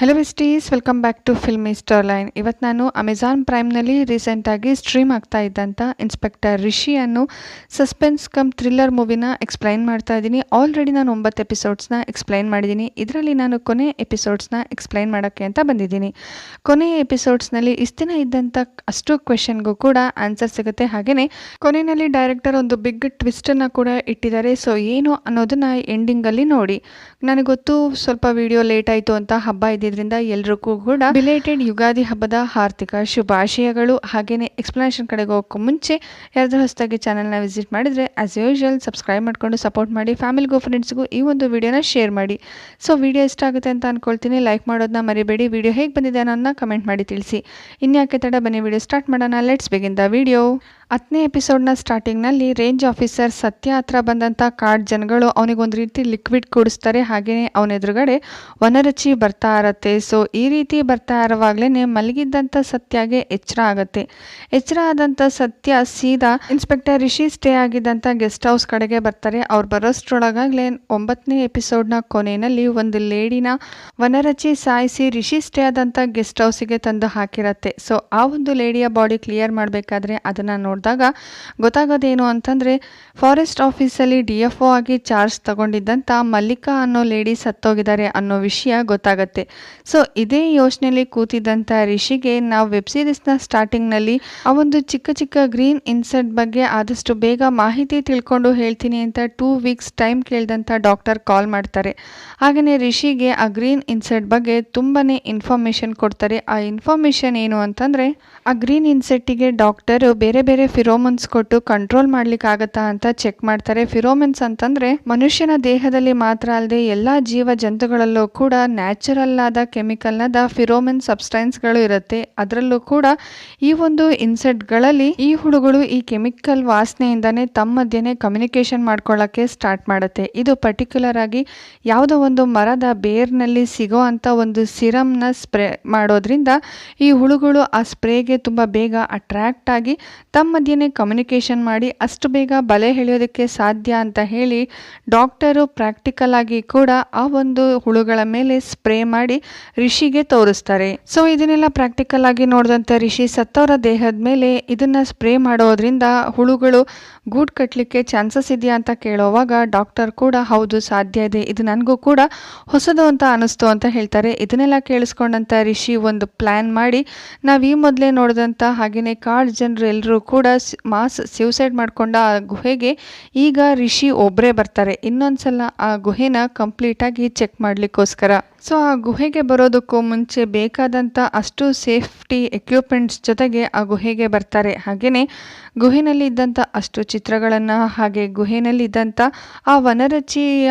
Hello besties welcome back to film star line ಇವತ್ತು ನಾನು Amazon ಪ್ರೈಮ್ನಲ್ಲಿ ರೀಸೆಂಟಾಗಿ ಸ್ಟ್ರೀಮ್ ಆಗ್ತಾ ಇದ್ದಂಥ ಇನ್ಸ್ಪೆಕ್ಟರ್ ರಿಷಿ ಅನ್ನೋ ಸಸ್ಪೆನ್ಸ್ ಕಮ್ ಥ್ರಿಲ್ಲರ್ ಮೂವಿನ ಎಕ್ಸ್ಪ್ಲೈನ್ ಮಾಡ್ತಾ ಇದ್ದೀನಿ. ಆಲ್ರೆಡಿ ನಾನು ಒಂಬತ್ತು ಎಪಿಸೋಡ್ಸ್ನ ಎಕ್ಸ್ಪ್ಲೈನ್ ಮಾಡಿದ್ದೀನಿ. ಇದರಲ್ಲಿ ನಾನು ಕೊನೆ ಎಪಿಸೋಡ್ಸ್ನ ಎಕ್ಸ್ಪ್ಲೈನ್ ಮಾಡೋಕ್ಕೆ ಅಂತ ಬಂದಿದ್ದೀನಿ. ಕೊನೆ ಎಪಿಸೋಡ್ಸ್ನಲ್ಲಿ ಇಷ್ಟಿನ ಇದ್ದಂಥ ಅಷ್ಟು ಕ್ವೆಶನ್ಗೂ ಕೂಡ ಆನ್ಸರ್ ಸಿಗುತ್ತೆ. ಹಾಗೆಯೇ ಕೊನೆಯಲ್ಲಿ ಡೈರೆಕ್ಟರ್ ಒಂದು ಬಿಗ್ ಟ್ವಿಸ್ಟನ್ನು ಕೂಡ ಇಟ್ಟಿದ್ದಾರೆ. ಸೊ ಏನು ಅನ್ನೋದನ್ನ ಎಂಡಿಂಗಲ್ಲಿ ನೋಡಿ. ನನಗೆ ಗೊತ್ತು ಸ್ವಲ್ಪ ವಿಡಿಯೋ ಲೇಟ್ ಆಯಿತು ಅಂತ ಹಬ್ಬ ಇದ್ದಿದ್ರಿಂದ ಎಲ್ರಿಗೂ ಕೂಡ ರಿಲೇಟೆಡ್ ಯುಗಾದಿ ಹಬ್ಬದ ಹಾರ್ದಿಕ ಶುಭಾಶಯಗಳು. ಹಾಗೆಯೇ ಎಕ್ಸ್ಪ್ಲನೇಷನ್ ಕಡೆಗೆ ಹೋಗೋಕ್ಕೂ ಮುಂಚೆ ಯಾರಾದರೂ ಹೊಸದಾಗಿ ಚಾನಲ್ನ ವಿಸಿಟ್ ಮಾಡಿದರೆ ಆಸ್ ಯೂಶುವಲ್ ಸಬ್ಸ್ಕ್ರೈಬ್ ಮಾಡಿಕೊಂಡು ಸಪೋರ್ಟ್ ಮಾಡಿ ಫ್ಯಾಮಿಲಿಗೂ ಫ್ರೆಂಡ್ಸ್ಗೂ ಈ ಒಂದು ವಿಡಿಯೋನ ಶೇರ್ ಮಾಡಿ. ಸೊ ವಿಡಿಯೋ ಇಷ್ಟ ಆಗುತ್ತೆ ಅಂತ ಅಂದ್ಕೊಳ್ತೀನಿ ಲೈಕ್ ಮಾಡೋದನ್ನ ಮರಿಬೇಡಿ. ವಿಡಿಯೋ ಹೇಗೆ ಬಂದಿದೆ ಅನ್ನೋದನ್ನ ಕಮೆಂಟ್ ಮಾಡಿ ತಿಳಿಸಿ. ಇನ್ಯಾಕೆ ತಡ, ಬನ್ನಿ ವಿಡಿಯೋ ಸ್ಟಾರ್ಟ್ ಮಾಡೋಣ. ಲೆಟ್ಸ್ ಬಿಗಿನ್ ದ ವಿಡಿಯೋ ಹತ್ತನೇ ಎಪಿಸೋಡ್ನ ಸ್ಟಾರ್ಟಿಂಗ್ನಲ್ಲಿ ರೇಂಜ್ ಆಫೀಸರ್ ಸತ್ಯ ಹತ್ರ ಬಂದಂಥ ಕಾರ್ಡ್ ಜನಗಳು ಅವನಿಗೊಂದು ರೀತಿ ಲಿಕ್ವಿಡ್ ಕುಡಿಸ್ತಾರೆ. ಹಾಗೆಯೇ ಅವನ ಎದುರುಗಡೆ ವನರುಚಿ ಬರ್ತಾ ಇರತ್ತೆ. ಸೊ ಈ ರೀತಿ ಬರ್ತಾ ಇರುವಾಗಲೇ ಮಲಗಿದ್ದಂಥ ಸತ್ಯಗೆ ಎಚ್ಚರ ಆಗುತ್ತೆ. ಎಚ್ಚರ ಆದಂಥ ಸತ್ಯ ಸೀದಾ ಇನ್ಸ್ಪೆಕ್ಟರ್ ರಿಷಿ ಸ್ಟೇ ಆಗಿದ್ದಂಥ ಗೆಸ್ಟ್ ಹೌಸ್ ಕಡೆಗೆ ಬರ್ತಾರೆ. ಅವ್ರು ಬರೋಷ್ಟರೊಳಗಾಗಲೇ ಒಂಬತ್ತನೇ ಎಪಿಸೋಡ್ನ ಕೊನೆಯಲ್ಲಿ ಒಂದು ಲೇಡಿನ ವನರಚಿ ಸಾಯಿಸಿ ರಿಷಿ ಸ್ಟೇ ಆದಂಥ ಗೆಸ್ಟ್ ಹೌಸಿಗೆ ತಂದು ಹಾಕಿರತ್ತೆ. ಸೊ ಆ ಒಂದು ಲೇಡಿಯ ಬಾಡಿ ಕ್ಲಿಯರ್ ಮಾಡಬೇಕಾದ್ರೆ ಅದನ್ನು ನೋಡಿದಾಗ ಗೊತ್ತಾಗೋದೇನು ಅಂತಂದರೆ, ಫಾರೆಸ್ಟ್ ಆಫೀಸಲ್ಲಿ ಡಿ ಎಫ್ ಒ ಆಗಿ ಚಾರ್ಜ್ ತಗೊಂಡಿದ್ದಂಥ ಮಲ್ಲಿಕಾ ಅನ್ನೋ ಲೇಡಿ ಸತ್ತೋಗಿದ್ದಾರೆ ಅನ್ನೋ ವಿಷಯ ಗೊತ್ತಾಗತ್ತೆ. ಸೊ, ಇದೇ ಯೋಚನೆಯಲ್ಲಿ ಕೂತಿದ್ದಂಥ ರಿಷಿಗೆ ನಾವು ವೆಬ್ ಸೀರೀಸ್ನ ಸ್ಟಾರ್ಟಿಂಗ್ನಲ್ಲಿ ಆ ಒಂದು ಚಿಕ್ಕ ಚಿಕ್ಕ ಗ್ರೀನ್ ಇನ್ಸೆಟ್ ಬಗ್ಗೆ ಆದಷ್ಟು ಬೇಗ ಮಾಹಿತಿ ತಿಳ್ಕೊಂಡು ಹೇಳ್ತೀನಿ ಅಂತ ಟೂ ವೀಕ್ಸ್ ಟೈಮ್ ಕೇಳಿದಂಥ ಡಾಕ್ಟರ್ ಕಾಲ್ ಮಾಡ್ತಾರೆ. ಹಾಗೆಯೇ ರಿಷಿಗೆ ಆ ಗ್ರೀನ್ ಇನ್ಸೆಟ್ ಬಗ್ಗೆ ತುಂಬಾ ಇನ್ಫಾರ್ಮೇಷನ್ ಕೊಡ್ತಾರೆ. ಆ ಇನ್ಫಾರ್ಮೇಷನ್ ಏನು ಅಂತಂದರೆ, ಆ ಗ್ರೀನ್ ಇನ್ಸೆಟ್ಟಿಗೆ ಡಾಕ್ಟರು ಬೇರೆ ಬೇರೆ ಫಿರೋಮನ್ಸ್ ಕೊಟ್ಟು ಕಂಟ್ರೋಲ್ ಮಾಡ್ಲಿಕ್ಕೆ ಆಗತ್ತಾ ಅಂತ ಚೆಕ್ ಮಾಡ್ತಾರೆ. ಫಿರೋಮನ್ಸ್ ಅಂತಂದ್ರೆ ಮನುಷ್ಯನ ದೇಹದಲ್ಲಿ ಮಾತ್ರ ಅಲ್ಲದೆ ಎಲ್ಲಾ ಜೀವ ಜಂತುಗಳಲ್ಲೂ ಕೂಡ ನ್ಯಾಚುರಲ್ ಆದ ಕೆಮಿಕಲ್ ಆದ ಫಿರೋಮನ್ ಸಬ್ಸ್ಟೆನ್ಸ್ಗಳು ಇರುತ್ತೆ. ಅದರಲ್ಲೂ ಕೂಡ ಈ ಒಂದು ಇನ್ಸೆಟ್ಗಳಲ್ಲಿ ಈ ಹುಳುಗಳು ಈ ಕೆಮಿಕಲ್ ವಾಸನೆಯಿಂದನೇ ತಮ್ಮ ಮಧ್ಯೆ ಕಮ್ಯುನಿಕೇಶನ್ ಮಾಡ್ಕೊಳ್ಳೋಕ್ಕೆ ಸ್ಟಾರ್ಟ್ ಮಾಡುತ್ತೆ. ಇದು ಪರ್ಟಿಕ್ಯುಲರ್ ಆಗಿ ಯಾವುದೋ ಒಂದು ಮರದ ಬೇರ್ನಲ್ಲಿ ಸಿಗೋ ಅಂತ ಒಂದು ಸಿರಮ್ನ ಸ್ಪ್ರೇ ಮಾಡೋದ್ರಿಂದ ಈ ಹುಳುಗಳು ಆ ಸ್ಪ್ರೇಗೆ ತುಂಬ ಬೇಗ ಅಟ್ರಾಕ್ಟ್ ಆಗಿ ತಮ್ಮ ಮಧ್ಯೆ ಕಮ್ಯುನಿಕೇಷನ್ ಮಾಡಿ ಅಷ್ಟು ಬೇಗ ಬಲೆ ಎಳೆಯೋದಕ್ಕೆ ಸಾಧ್ಯ ಅಂತ ಹೇಳಿ ಡಾಕ್ಟರು ಪ್ರಾಕ್ಟಿಕಲ್ ಆಗಿ ಕೂಡ ಆ ಒಂದು ಹುಳುಗಳ ಮೇಲೆ ಸ್ಪ್ರೇ ಮಾಡಿ ರಿಷಿಗೆ ತೋರಿಸ್ತಾರೆ. ಸೊ ಇದನ್ನೆಲ್ಲ ಪ್ರಾಕ್ಟಿಕಲ್ ಆಗಿ ನೋಡಿದಂಥ ರಿಷಿ ಸತ್ತವರ ದೇಹದ ಮೇಲೆ ಇದನ್ನ ಸ್ಪ್ರೇ ಮಾಡೋದ್ರಿಂದ ಹುಳುಗಳು ಗೂಡ್ ಕಟ್ಟಲಿಕ್ಕೆ ಚಾನ್ಸಸ್ ಇದೆಯಾ ಅಂತ ಕೇಳೋವಾಗ ಡಾಕ್ಟರ್ ಕೂಡ ಹೌದು ಸಾಧ್ಯ ಇದೆ, ಇದು ನನಗೂ ಕೂಡ ಹೊಸದು ಅಂತ ಅನಿಸ್ತು ಅಂತ ಹೇಳ್ತಾರೆ. ಇದನ್ನೆಲ್ಲ ಕೇಳಿಸ್ಕೊಂಡಂಥ ರಿಷಿ ಒಂದು ಪ್ಲ್ಯಾನ್ ಮಾಡಿ ನಾವು ಈ ಮೊದಲೇ ನೋಡಿದಂಥ ಹಾಗೆಯೇ ಕಾಡು ಜನರು ಎಲ್ಲರೂ ಕೂಡ ಮಾಸ್ ಸ್ಯೂಸೈಡ್ ಮಾಡ್ಕೊಂಡ ಆ ಗುಹೆಗೆ ಈಗ ರಿಷಿ ಒಬ್ಬರೇ ಬರ್ತಾರೆ. ಇನ್ನೊಂದ್ಸಲ ಆ ಗುಹೆನ ಕಂಪ್ಲೀಟಾಗಿ ಚೆಕ್ ಮಾಡಲಿಕ್ಕೋಸ್ಕರ. ಸೊ ಆ ಗುಹೆಗೆ ಬರೋದಕ್ಕೂ ಮುಂಚೆ ಬೇಕಾದಂಥ ಅಷ್ಟು ಸೇಫ್ಟಿ ಎಕ್ವಿಪ್ಮೆಂಟ್ಸ್ ಜೊತೆಗೆ ಆ ಗುಹೆಗೆ ಬರ್ತಾರೆ. ಹಾಗೆಯೇ ಗುಹೆನಲ್ಲಿ ಇದ್ದಂಥ ಅಷ್ಟು ಚಿತ್ರಗಳನ್ನು ಹಾಗೆ ಗುಹೆನಲ್ಲಿ ಇದ್ದಂಥ ಆ ವನರಚಿಯ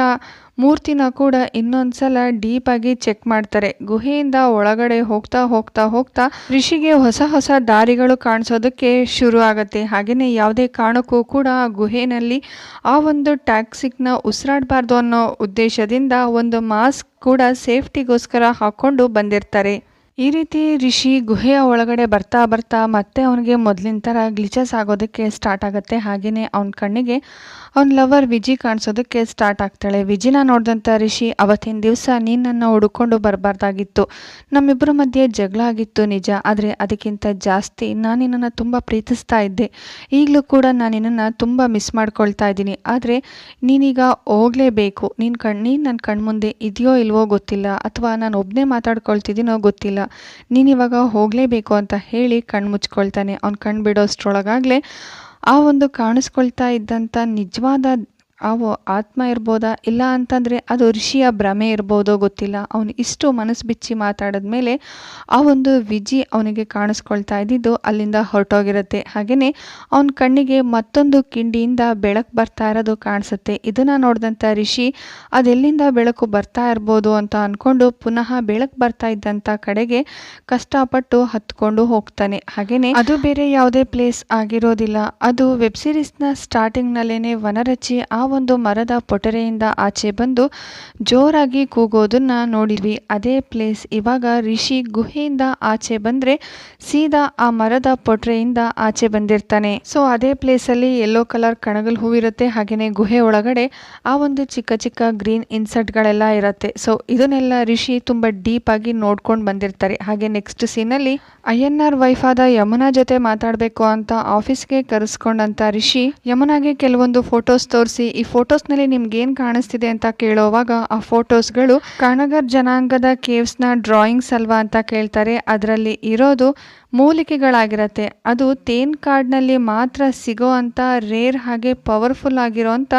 ಮೂರ್ತಿನ ಕೂಡ ಇನ್ನೊಂದು ಸಲ ಡೀಪಾಗಿ ಚೆಕ್ ಮಾಡ್ತಾರೆ. ಗುಹೆಯಿಂದ ಒಳಗಡೆ ಹೋಗ್ತಾ ಹೋಗ್ತಾ ಹೋಗ್ತಾ ಋಷಿಗೆ ಹೊಸ ಹೊಸ ದಾರಿಗಳು ಕಾಣಿಸೋದಕ್ಕೆ ಶುರು ಆಗುತ್ತೆ. ಹಾಗೆಯೇ ಯಾವುದೇ ಕಾರಣಕ್ಕೂ ಕೂಡ ಆ ಗುಹೆನಲ್ಲಿ ಆ ಒಂದು ಟ್ಯಾಕ್ಸಿಕ್ನ ಉಸಿರಾಡಬಾರ್ದು ಅನ್ನೋ ಉದ್ದೇಶದಿಂದ ಒಂದು ಮಾಸ್ಕ್ ಕೂಡ ಸೇಫ್ಟಿಗೋಸ್ಕರ ಹಾಕ್ಕೊಂಡು ಬಂದಿರ್ತಾರೆ. ಈ ರೀತಿ ರಿಷಿ ಗುಹೆಯ ಒಳಗಡೆ ಬರ್ತಾ ಬರ್ತಾ ಮತ್ತೆ ಅವನಿಗೆ ಮೊದಲಿನ ಥರ ಗ್ಲಿಚಸ್ ಆಗೋದಕ್ಕೆ ಸ್ಟಾರ್ಟ್ ಆಗುತ್ತೆ. ಹಾಗೆಯೇ ಅವನ ಕಣ್ಣಿಗೆ ಅವನ ಲವರ್ ವಿಜಿ ಕಾಣಿಸೋದಕ್ಕೆ ಸ್ಟಾರ್ಟ್ ಆಗ್ತಾಳೆ. ವಿಜಿನ ನೋಡಿದಂಥ ರಿಷಿ, ಅವತ್ತಿನ ದಿವಸ ನೀನನ್ನು ನನ್ನ ಹುಡುಕೊಂಡು ಬರಬಾರ್ದಾಗಿತ್ತು. ನಮ್ಮಿಬ್ಬರ ಮಧ್ಯೆ ಜಗಳ ಆಗಿತ್ತು ನಿಜ. ಆದರೆ ಅದಕ್ಕಿಂತ ಜಾಸ್ತಿ ನಾನು ನಿನ್ನನ್ನು ತುಂಬ ಪ್ರೀತಿಸ್ತಾ ಇದ್ದೆ. ಈಗಲೂ ಕೂಡ ನಾನು ನಿನ್ನನ್ನು ತುಂಬ ಮಿಸ್ ಮಾಡ್ಕೊಳ್ತಾ ಇದ್ದೀನಿ. ಆದರೆ ನೀನೀಗ ಹೋಗಲೇಬೇಕು. ನೀನು ಕಣ್, ನೀನು ನನ್ನ ಕಣ್ಮುಂದೆ ಇದೆಯೋ ಇಲ್ವೋ ಗೊತ್ತಿಲ್ಲ. ಅಥವಾ ನಾನು ಒಬ್ಬನೇ ಮಾತಾಡ್ಕೊಳ್ತಿದ್ದೀನೋ ಗೊತ್ತಿಲ್ಲ. ನೀನಿವಾಗ ಹೋಗಲೇಬೇಕು ಅಂತ ಹೇಳಿ ಕಣ್ಣು ಮುಚ್ಕೊಳ್ತಾನೆ. ಅವ್ನು ಕಣ್ಣು ಬಿಡೋಷ್ಟ್ರೊಳಗಾಗಲೇ ಆ ಒಂದು ಕಾಣಿಸ್ಕೊಳ್ತಾ ಇದ್ದಂಥ ನಿಜವಾದ ಅವು ಆತ್ಮ ಇರ್ಬೋದಾ? ಇಲ್ಲ ಅಂತಂದರೆ ಅದು ಋಷಿಯ ಭ್ರಮೆ ಇರ್ಬೋದೋ ಗೊತ್ತಿಲ್ಲ. ಅವನು ಇಷ್ಟು ಮನಸ್ಸು ಬಿಚ್ಚಿ ಮಾತಾಡಿದ ಮೇಲೆ ಆ ಒಂದು ವಿಜಿ ಅವನಿಗೆ ಕಾಣಿಸ್ಕೊಳ್ತಾ ಇದ್ದಿದ್ದು ಅಲ್ಲಿಂದ ಹೊರಟೋಗಿರುತ್ತೆ. ಹಾಗೆಯೇ ಅವನ ಕಣ್ಣಿಗೆ ಮತ್ತೊಂದು ಕಿಂಡಿಯಿಂದ ಬೆಳಕು ಬರ್ತಾ ಇರೋದು ಕಾಣಿಸುತ್ತೆ. ಇದನ್ನು ನೋಡಿದಂಥ ರಿಷಿ ಅದೆಲ್ಲಿಂದ ಬೆಳಕು ಬರ್ತಾ ಇರ್ಬೋದು ಅಂತ ಅಂದ್ಕೊಂಡು ಪುನಃ ಬೆಳಕು ಬರ್ತಾ ಇದ್ದಂಥ ಕಡೆಗೆ ಕಷ್ಟಪಟ್ಟು ಹತ್ಕೊಂಡು ಹೋಗ್ತಾನೆ. ಹಾಗೆಯೇ ಅದು ಬೇರೆ ಯಾವುದೇ ಪ್ಲೇಸ್ ಆಗಿರೋದಿಲ್ಲ. ಅದು ವೆಬ್ ಸೀರೀಸ್ನ ಸ್ಟಾರ್ಟಿಂಗ್ನಲ್ಲೇ ವನರಚಿ ಆ ಒಂದು ಮರದ ಪೊಟರೆಯಿಂದ ಆಚೆ ಬಂದು ಜೋರಾಗಿ ಕೂಗೋದನ್ನ ನೋಡಿದ್ವಿ. ಅದೇ ಪ್ಲೇಸ್ ಇವಾಗ ರಿಷಿ ಗುಹೆಯಿಂದ ಆಚೆ ಬಂದ್ರೆ ಸೀದಾ ಆ ಮರದ ಪೊಟರೆಯಿಂದ ಆಚೆ ಬಂದಿರ್ತಾನೆ. ಸೊ ಅದೇ ಪ್ಲೇಸಲ್ಲಿ ಯೆಲ್ಲೋ ಕಲರ್ ಕಣಗಲ್ ಹೂವಿರುತ್ತೆ ಹಾಗೆಯೇ ಗುಹೆ ಒಳಗಡೆ ಆ ಒಂದು ಚಿಕ್ಕ ಚಿಕ್ಕ ಗ್ರೀನ್ ಇನ್ಸರ್ಟ್ ಗಳೆಲ್ಲ ಇರುತ್ತೆ. ಸೊ ಇದನ್ನೆಲ್ಲ ರಿಷಿ ತುಂಬಾ ಡೀಪ್ ಆಗಿ ನೋಡ್ಕೊಂಡು ಬಂದಿರ್ತಾರೆ. ಹಾಗೆ ನೆಕ್ಸ್ಟ್ ಸೀನ್ ಅಲ್ಲಿ ಆರ್ ವೈಫ್ ಆದ ಯಮುನಾ ಜೊತೆ ಮಾತಾಡಬೇಕು ಅಂತ ಆಫೀಸ್ಗೆ ಕರೆಸ್ಕೊಂಡಂತ ರಿಷಿ ಯಮುನಾಗೆ ಕೆಲವೊಂದು ಫೋಟೋಸ್ ತೋರಿಸಿ ಈ ಫೋಟೋಸ್ನಲ್ಲಿ ನಿಮ್ಗೆ ಏನು ಕಾಣಿಸ್ತಿದೆ ಅಂತ ಕೇಳೋವಾಗ ಆ ಫೋಟೋಸ್ಗಳು ಕಣಗರ್ ಜನಾಂಗದ ಕೇವ್ಸ್ನ ಡ್ರಾಯಿಂಗ್ಸ್ ಅಲ್ವಾ ಅಂತ ಕೇಳ್ತಾರೆ. ಅದರಲ್ಲಿ ಇರೋದು ಮೂಲಿಕೆಗಳಾಗಿರತ್ತೆ. ಅದು ತೇನ್ ಕಾಡ್ನಲ್ಲಿ ಮಾತ್ರ ಸಿಗೋ ಅಂತ, ರೇರ್ ಹಾಗೆ ಪವರ್ಫುಲ್ ಆಗಿರೋಂಥ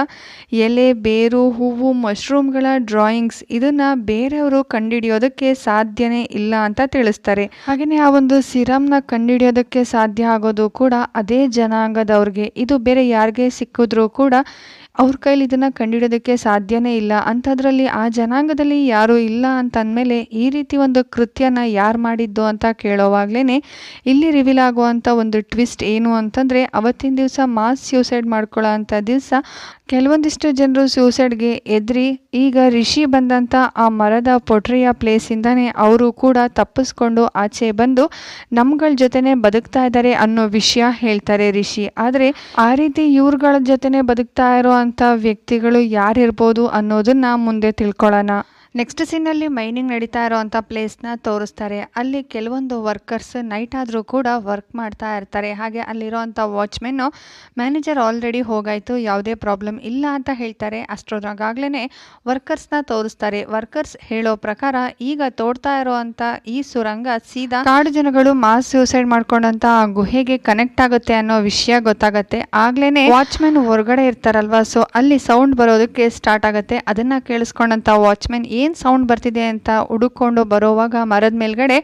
ಎಲೆ, ಬೇರು, ಹೂವು, ಮಶ್ರೂಮ್ಗಳ ಡ್ರಾಯಿಂಗ್ಸ್ ಇದನ್ನ ಬೇರೆಯವರು ಕಂಡುಹಿಡಿಯೋದಕ್ಕೆ ಸಾಧ್ಯನೇ ಇಲ್ಲ ಅಂತ ತಿಳಿಸ್ತಾರೆ. ಹಾಗೆಯೇ ಆ ಒಂದು ಸಿರಮ್ನ ಕಂಡುಹಿಡಿಯೋದಕ್ಕೆ ಸಾಧ್ಯ ಆಗೋದು ಕೂಡ ಅದೇ ಜನಾಂಗದವ್ರಿಗೆ. ಇದು ಬೇರೆ ಯಾರಿಗೆ ಸಿಕ್ಕಿದ್ರೂ ಕೂಡ ಅವ್ರ ಕೈಲಿ ಇದನ್ನ ಕಂಡಿಡೋದಕ್ಕೆ ಸಾಧ್ಯನೇ ಇಲ್ಲ. ಅಂಥದ್ರಲ್ಲಿ ಆ ಜನಾಂಗದಲ್ಲಿ ಯಾರೂ ಇಲ್ಲ ಅಂತ ಅಂದಮೇಲೆ ಈ ರೀತಿ ಒಂದು ಕೃತ್ಯನ ಯಾರು ಮಾಡಿದ್ದು ಅಂತ ಕೇಳೋವಾಗ್ಲೇ ಇಲ್ಲಿ ರಿವೀಲ್ ಆಗುವಂಥ ಒಂದು ಟ್ವಿಸ್ಟ್ ಏನು ಅಂತಂದರೆ, ಅವತ್ತಿನ ದಿವಸ ಮಾಸ್ ಸ್ಯೂಸೈಡ್ ಮಾಡ್ಕೊಳ್ಳೋ ಅಂಥ ದಿವಸ ಕೆಲವೊಂದಿಷ್ಟು ಜನರು ಸ್ಯೂಸೈಡ್ಗೆ ಎದ್ರಿ, ಈಗ ರಿಷಿ ಬಂದಂಥ ಆ ಮರದ ಪೊಟ್ರಿಯ ಪ್ಲೇಸಿಂದನೇ ಅವರು ಕೂಡ ತಪ್ಪಿಸ್ಕೊಂಡು ಆಚೆ ಬಂದು ನಮ್ಗಳ ಜೊತೆನೆ ಬದುಕ್ತಾ ಇದ್ದಾರೆ ಅನ್ನೋ ವಿಷಯ ಹೇಳ್ತಾರೆ ರಿಷಿ. ಆದರೆ ಆ ರೀತಿ ಇವ್ರಗಳ ಜೊತೆನೆ ಬದುಕ್ತಾ ಇರೋ ಅಂಥ ವ್ಯಕ್ತಿಗಳು ಯಾರಿರ್ಬೋದು ಅನ್ನೋದನ್ನ ಮುಂದೆ ತಿಳ್ಕೊಳ್ಳೋಣ. ನೆಕ್ಸ್ಟ್ ಸೀನಲ್ಲಿ ಮೈನಿಂಗ್ ನಡೀತಾ ಇರೋವಂಥ ಪ್ಲೇಸ್ನ ತೋರಿಸ್ತಾರೆ. ಅಲ್ಲಿ ಕೆಲವೊಂದು ವರ್ಕರ್ಸ್ ನೈಟ್ ಆದರೂ ಕೂಡ ವರ್ಕ್ ಮಾಡ್ತಾ ಇರ್ತಾರೆ. ಹಾಗೆ ಅಲ್ಲಿರೋವಂಥ ವಾಚ್ಮೆನ್ನು ಮ್ಯಾನೇಜರ್ ಆಲ್ರೆಡಿ ಹೋಗಾಯಿತು, ಯಾವುದೇ ಪ್ರಾಬ್ಲಮ್ ಇಲ್ಲ ಅಂತ ಹೇಳ್ತಾರೆ. ಅಷ್ಟರೊಳಗಾಗ್ಲೇ ವರ್ಕರ್ಸ್ನ ತೋರಿಸ್ತಾರೆ. ವರ್ಕರ್ಸ್ ಹೇಳೋ ಪ್ರಕಾರ ಈಗ ತೋಡ್ತಾ ಇರೋವಂಥ ಈ ಸುರಂಗ ಸೀದಾ ಕಾಡು ಜನಗಳು ಮಾಸ್ ಸೂಸೈಡ್ ಮಾಡ್ಕೊಂಡಂತ ಆ ಗುಹೆಗೆ ಕನೆಕ್ಟ್ ಆಗುತ್ತೆ ಅನ್ನೋ ವಿಷಯ ಗೊತ್ತಾಗುತ್ತೆ. ಆಗ್ಲೇನೆ ವಾಚ್ಮೆನ್ ಹೊರಗಡೆ ಇರ್ತಾರಲ್ವಾ ಸೊ ಅಲ್ಲಿ ಸೌಂಡ್ ಬರೋದಕ್ಕೆ ಸ್ಟಾರ್ಟ್ ಆಗುತ್ತೆ. ಅದನ್ನ ಕೇಳಿಸ್ಕೊಂಡಂತ ವಾಚ್ಮೆನ್ ಏನ್ ಸೌಂಡ್ ಬರ್ತಿದೆ ಅಂತ ಹುಡುಕೊಂಡು ಬರೋವಾಗ ಮರದ ಮೇಲ್ಗಡೆ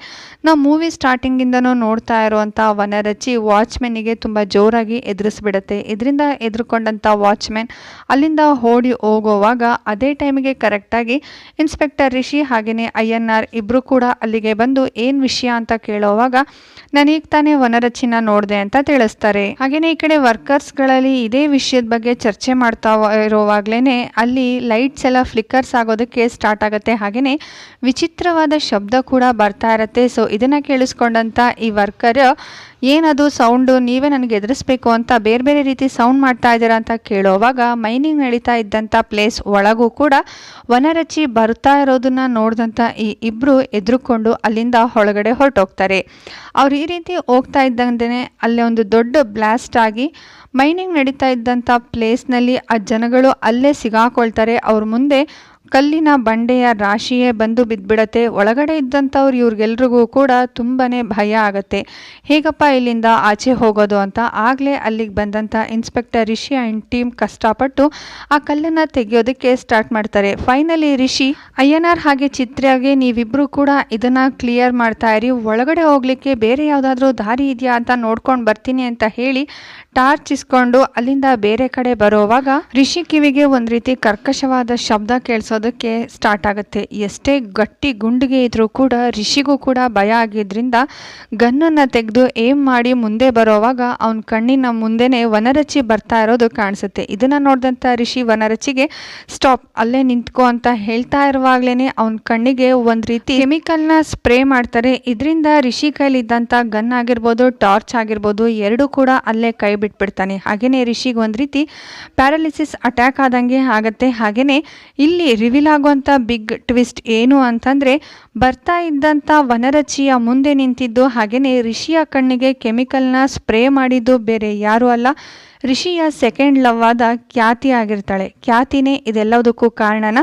ನಾವು ಮೂವಿ ಸ್ಟಾರ್ಟಿಂಗಿಂದನೂ ನೋಡ್ತಾ ಇರುವಂಥ ವನರಚಿ ವಾಚ್ಮೆನ್ನಿಗೆ ತುಂಬಾ ಜೋರಾಗಿ ಎದುರಿಸ್ಬಿಡತ್ತೆ. ಇದರಿಂದ ಎದುರುಕೊಂಡಂಥ ವಾಚ್ಮೆನ್ ಅಲ್ಲಿಂದ ಓಡಿ ಹೋಗೋವಾಗ ಅದೇ ಟೈಮಿಗೆ ಕರೆಕ್ಟಾಗಿ ಇನ್ಸ್ಪೆಕ್ಟರ್ ರಿಷಿ ಹಾಗೆಯೇ ಐ ಎನ್ ಆರ್ ಇಬ್ಬರು ಕೂಡ ಅಲ್ಲಿಗೆ ಬಂದು ಏನ್ ವಿಷಯ ಅಂತ ಕೇಳೋವಾಗ ನನಗೆ ತಾನೇ ವನರಚಿನ ನೋಡಿದೆ ಅಂತ ತಿಳಿಸ್ತಾರೆ. ಹಾಗೆಯೇ ಈ ಕಡೆ ವರ್ಕರ್ಸ್ಗಳಲ್ಲಿ ಇದೇ ವಿಷಯದ ಬಗ್ಗೆ ಚರ್ಚೆ ಮಾಡ್ತಾ ಇರೋವಾಗ್ಲೇನೆ ಅಲ್ಲಿ ಲೈಟ್ಸ್ ಎಲ್ಲ ಫ್ಲಿಕ್ಕರ್ಸ್ ಆಗೋದಕ್ಕೆ ಸ್ಟಾರ್ಟ್ ಆಗುತ್ತೆ ಹಾಗೆಯೇ ವಿಚಿತ್ರವಾದ ಶಬ್ದ ಕೂಡ ಬರ್ತಾ ಇರತ್ತೆ. ಸೊ ಇದನ್ನು ಕೇಳಿಸ್ಕೊಂಡಂಥ ಈ ವರ್ಕರ್, ಏನದು ಸೌಂಡು? ನೀವೇ ನನಗೆ ಎದುರಿಸ್ಬೇಕು ಅಂತ ಬೇರೆ ಬೇರೆ ರೀತಿ ಸೌಂಡ್ ಮಾಡ್ತಾ ಇದ್ದೀರಾ ಅಂತ ಕೇಳೋವಾಗ ಮೈನಿಂಗ್ ನಡೀತಾ ಇದ್ದಂಥ ಪ್ಲೇಸ್ ಒಳಗೂ ಕೂಡ ವನರಚಿ ಬರ್ತಾ ಇರೋದನ್ನ ನೋಡಿದಂಥ ಈ ಇಬ್ಬರು ಎದುರುಕೊಂಡು ಅಲ್ಲಿಂದ ಹೊರಗಡೆ ಹೊರಟೋಗ್ತಾರೆ. ಅವ್ರು ಈ ರೀತಿ ಹೋಗ್ತಾ ಇದ್ದಂಗೆ ಅಲ್ಲೇ ಒಂದು ದೊಡ್ಡ ಬ್ಲಾಸ್ಟ್ ಆಗಿ ಮೈನಿಂಗ್ ನಡೀತಾ ಇದ್ದಂಥ ಪ್ಲೇಸ್ನಲ್ಲಿ ಆ ಜನಗಳು ಅಲ್ಲೇ ಸಿಗಾಕೊಳ್ತಾರೆ. ಅವ್ರ ಮುಂದೆ ಕಲ್ಲಿನ ಬಂಡೆಯ ರಾಶಿಯೇ ಬಂದು ಬಿದ್ದುಬಿಡತ್ತೆ. ಒಳಗಡೆ ಇದ್ದಂಥವ್ರು ಇವ್ರಿಗೆಲ್ರಿಗೂ ಕೂಡ ತುಂಬಾ ಭಯ ಆಗತ್ತೆ. ಹೇಗಪ್ಪ ಇಲ್ಲಿಂದ ಆಚೆ ಹೋಗೋದು ಅಂತ? ಆಗಲೇ ಅಲ್ಲಿಗೆ ಬಂದಂಥ ಇನ್ಸ್ಪೆಕ್ಟರ್ ರಿಷಿ ಆ್ಯಂಡ್ ಟೀಮ್ ಕಷ್ಟಪಟ್ಟು ಆ ಕಲ್ಲನ್ನು ತೆಗೆಯೋದಕ್ಕೆ ಸ್ಟಾರ್ಟ್ ಮಾಡ್ತಾರೆ. ಫೈನಲಿ ರಿಷಿ, ಅಯ್ಯನಾರ್ ಹಾಗೆ ಚಿತ್ರಾಗೆ ನೀವಿಬ್ಬರು ಕೂಡ ಇದನ್ನು ಕ್ಲಿಯರ್ ಮಾಡ್ತಾ ಇರಿ. ಒಳಗಡೆ ಹೋಗಲಿಕ್ಕೆ ಬೇರೆ ಯಾವುದಾದ್ರೂ ದಾರಿ ಇದೆಯಾ ಅಂತ ನೋಡ್ಕೊಂಡು ಬರ್ತೀನಿ ಅಂತ ಹೇಳಿ ಟಾರ್ಚ್ ಇಸ್ಕೊಂಡು ಅಲ್ಲಿಂದ ಬೇರೆ ಕಡೆ ಬರೋವಾಗ ರಿಷಿ ಕಿವಿಗೆ ಒಂದ್ ರೀತಿ ಕರ್ಕಶವಾದ ಶಬ್ದ ಕೇಳಿಸೋದಕ್ಕೆ ಸ್ಟಾರ್ಟ್ ಆಗುತ್ತೆ. ಎಷ್ಟೇ ಗಟ್ಟಿ ಗುಂಡಿಗೆ ಇದ್ರೂ ಕೂಡ ರಿಷಿಗೂ ಕೂಡ ಭಯ ಆಗಿದ್ರಿಂದ ಗನ್ನನ್ನು ತೆಗೆದು ಏಮ್ ಮಾಡಿ ಮುಂದೆ ಬರೋವಾಗ ಅವನ ಕಣ್ಣಿನ ಮುಂದೆನೆ ವನರಚಿ ಬರ್ತಾ ಇರೋದು ಕಾಣಿಸುತ್ತೆ. ಇದನ್ನ ನೋಡಿದಂಥ ರಿಷಿ ವನರಚಿಗೆ, ಸ್ಟಾಪ್, ಅಲ್ಲೇ ನಿಂತ್ಕೋ ಅಂತ ಹೇಳ್ತಾ ಇರುವಾಗ್ಲೇನೆ ಅವನ ಕಣ್ಣಿಗೆ ಒಂದ್ ರೀತಿ ಕೆಮಿಕಲ್ನ ಸ್ಪ್ರೇ ಮಾಡ್ತಾರೆ. ಇದರಿಂದ ರಿಷಿ ಕೈಲಿದ್ದಂಥ ಗನ್ ಆಗಿರ್ಬೋದು, ಟಾರ್ಚ್ ಆಗಿರ್ಬೋದು, ಎರಡು ಕೂಡ ಅಲ್ಲೇ ಕೈ ಬಿಟ್ಬಿಡ್ತಾನೆ. ಹಾಗೆಯೇ ರಿಷಿಗೆ ಒಂದು ರೀತಿ ಪ್ಯಾರಾಲಿಸಿಸ್ ಅಟ್ಯಾಕ್ ಆದಂಗೆ ಆಗುತ್ತೆ. ಹಾಗೆಯೇ ಇಲ್ಲಿ ರಿವೀಲ್ ಆಗುವಂಥ ಬಿಗ್ ಟ್ವಿಸ್ಟ್ ಏನು ಅಂತಂದರೆ ಬರ್ತಾ ಇದ್ದಂಥ ವನರಚಿಯ ಮುಂದೆ ನಿಂತಿದ್ದು ಹಾಗೆಯೇ ರಿಷಿಯ ಕಣ್ಣಿಗೆ ಕೆಮಿಕಲ್ನ ಸ್ಪ್ರೇ ಮಾಡಿದ್ದು ಬೇರೆ ಯಾರೂ ಅಲ್ಲ. ರಿಷಿಯ ಸೆಕೆಂಡ್ ಲವ್ ಆದ ಖ್ಯಾತಿ ಆಗಿರ್ತಾಳೆ. ಖ್ಯಾತಿನೇ ಇದೆಲ್ಲದಕ್ಕೂ ಕಾರಣನ.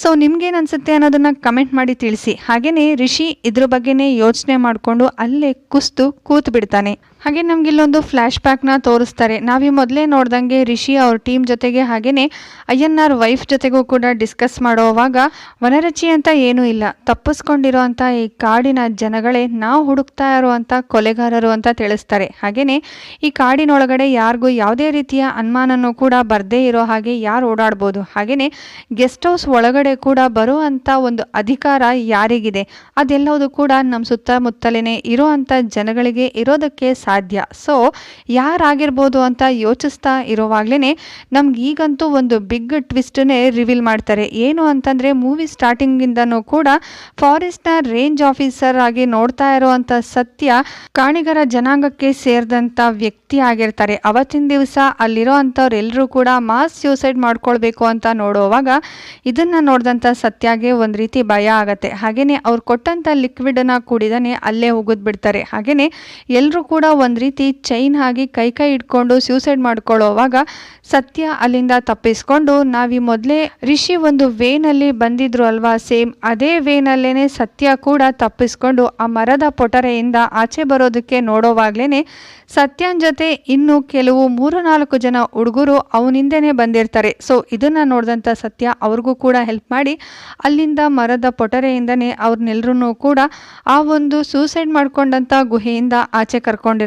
ಸೊ ನಿಮ್ಗೇನು ಅನ್ಸುತ್ತೆ ಅನ್ನೋದನ್ನ ಕಮೆಂಟ್ ಮಾಡಿ ತಿಳಿಸಿ. ಹಾಗೆಯೇ ರಿಷಿ ಇದ್ರ ಬಗ್ಗೆನೇ ಯೋಚನೆ ಮಾಡಿಕೊಂಡು ಅಲ್ಲೇ ಕುಸ್ತು ಕೂತ್ ಬಿಡ್ತಾನೆ ಹಾಗೆ ನಮ್ಗೆ ಇಲ್ಲೊಂದು ಫ್ಲ್ಯಾಶ್ ಬ್ಯಾಕ್ನ ತೋರಿಸ್ತಾರೆ. ನಾವೀ ಮೊದಲೇ ನೋಡ್ದಂಗೆ ರಿಷಿ ಅವ್ರ ಟೀಮ್ ಜೊತೆಗೆ ಹಾಗೇನೆ ಅಯ್ಯನ್ನಾರ್ ವೈಫ್ ಜೊತೆಗೂ ಕೂಡ ಡಿಸ್ಕಸ್ ಮಾಡೋವಾಗ ವನರಚಿ ಅಂತ ಏನೂ ಇಲ್ಲ. ತಪ್ಪಿಸ್ಕೊಂಡಿರೋ ಅಂತ ಈ ಕಾಡಿನ ಜನಗಳೇ ನಾವು ಹುಡುಕ್ತಾ ಇರುವಂಥ ಕೊಲೆಗಾರರು ಅಂತ ತಿಳಿಸ್ತಾರೆ. ಹಾಗೆಯೇ ಈ ಕಾಡಿನೊಳಗಡೆ ಯಾರಿಗೂ ಯಾವುದೇ ರೀತಿಯ ಅನುಮಾನನೂ ಕೂಡ ಬರ್ದೇ ಇರೋ ಹಾಗೆ ಯಾರು ಓಡಾಡ್ಬೋದು? ಹಾಗೆಯೇ ಗೆಸ್ಟ್ ಹೌಸ್ ಒಳಗಡೆ ಕೂಡ ಬರುವಂಥ ಒಂದು ಅಧಿಕಾರ ಯಾರಿಗಿದೆ? ಅದೆಲ್ಲವೂ ಕೂಡ ನಮ್ಮ ಸುತ್ತಮುತ್ತಲೇ ಇರೋ ಅಂಥ ಜನಗಳಿಗೆ ಇರೋದಕ್ಕೆ ಸಾಧ್ಯ ಸೊ ಯಾರಾಗಿರ್ಬೋದು ಅಂತ ಯೋಚಿಸ್ತಾ ಇರೋವಾಗ್ಲೇ ನಮ್ಗೆ ಈಗಂತೂ ಒಂದು ಬಿಗ್ ಟ್ವಿಸ್ಟನ್ನೇ ರಿವೀಲ್ ಮಾಡ್ತಾರೆ. ಏನು ಅಂತಂದರೆ ಮೂವಿ ಸ್ಟಾರ್ಟಿಂಗಿಂದನೂ ಕೂಡ ಫಾರೆಸ್ಟ್ನ ರೇಂಜ್ ಆಫೀಸರ್ ಆಗಿ ನೋಡ್ತಾ ಇರೋವಂಥ ಸತ್ಯ ಕಾಣಿಗರ ಜನಾಂಗಕ್ಕೆ ಸೇರಿದಂಥ ವ್ಯಕ್ತಿ ಆಗಿರ್ತಾರೆ. ಅವತ್ತಿನ ದಿವಸ ಅಲ್ಲಿರೋ ಅಂಥವ್ರೆಲ್ಲರೂ ಕೂಡ ಮಾಸ್ ಸ್ಯೂಸೈಡ್ ಮಾಡ್ಕೊಳ್ಬೇಕು ಅಂತ ನೋಡುವಾಗ ಇದನ್ನು ನೋಡಿದಂಥ ಸತ್ಯಾಗೆ ಒಂದು ರೀತಿ ಭಯ ಆಗತ್ತೆ. ಹಾಗೆಯೇ ಅವ್ರು ಕೊಟ್ಟಂಥ ಲಿಕ್ವಿಡನ್ನು ಕೂಡಿದಾನೆ ಅಲ್ಲೇ ಹೋಗಿದ್ಬಿಡ್ತಾರೆ ಹಾಗೆಯೇ ಎಲ್ಲರೂ ಕೂಡ ಒಂದು ರೀತಿ ಚೈನ್ ಆಗಿ ಕೈ ಕೈ ಇಟ್ಕೊಂಡು ಸ್ಯೂಸೈಡ್ ಮಾಡ್ಕೊಳ್ಳೋವಾಗ ಸತ್ಯ ಅಲ್ಲಿಂದ ತಪ್ಪಿಸ್ಕೊಂಡು ನಾವೀ ಮೊದಲೇ ರಿಷಿ ಒಂದು ವೇನಲ್ಲಿ ಬಂದಿದ್ರು ಅಲ್ವಾ? ಸೇಮ್ ಅದೇ ವೇನಲ್ಲೇ ಸತ್ಯ ಕೂಡ ತಪ್ಪಿಸ್ಕೊಂಡು ಆ ಮರದ ಪೊಟರೆಯಿಂದ ಆಚೆ ಬರೋದಕ್ಕೆ ನೋಡೋವಾಗ್ಲೇ ಸತ್ಯನ ಜೊತೆ ಇನ್ನು ಕೆಲವು ಮೂರು ನಾಲ್ಕು ಜನ ಹುಡುಗರು ಅವನಿಂದನೇ ಬಂದಿರ್ತಾರೆ. ಸೊ ಇದನ್ನು ನೋಡಿದಂಥ ಸತ್ಯ ಅವ್ರಿಗೂ ಕೂಡ ಹೆಲ್ಪ್ ಮಾಡಿ ಅಲ್ಲಿಂದ ಮರದ ಪೊಟರೆಯಿಂದನೇ ಅವ್ರನ್ನೆಲ್ಲರೂ ಕೂಡ ಆ ಒಂದು ಸೂಸೈಡ್ ಮಾಡ್ಕೊಂಡಂಥ ಗುಹೆಯಿಂದ ಆಚೆ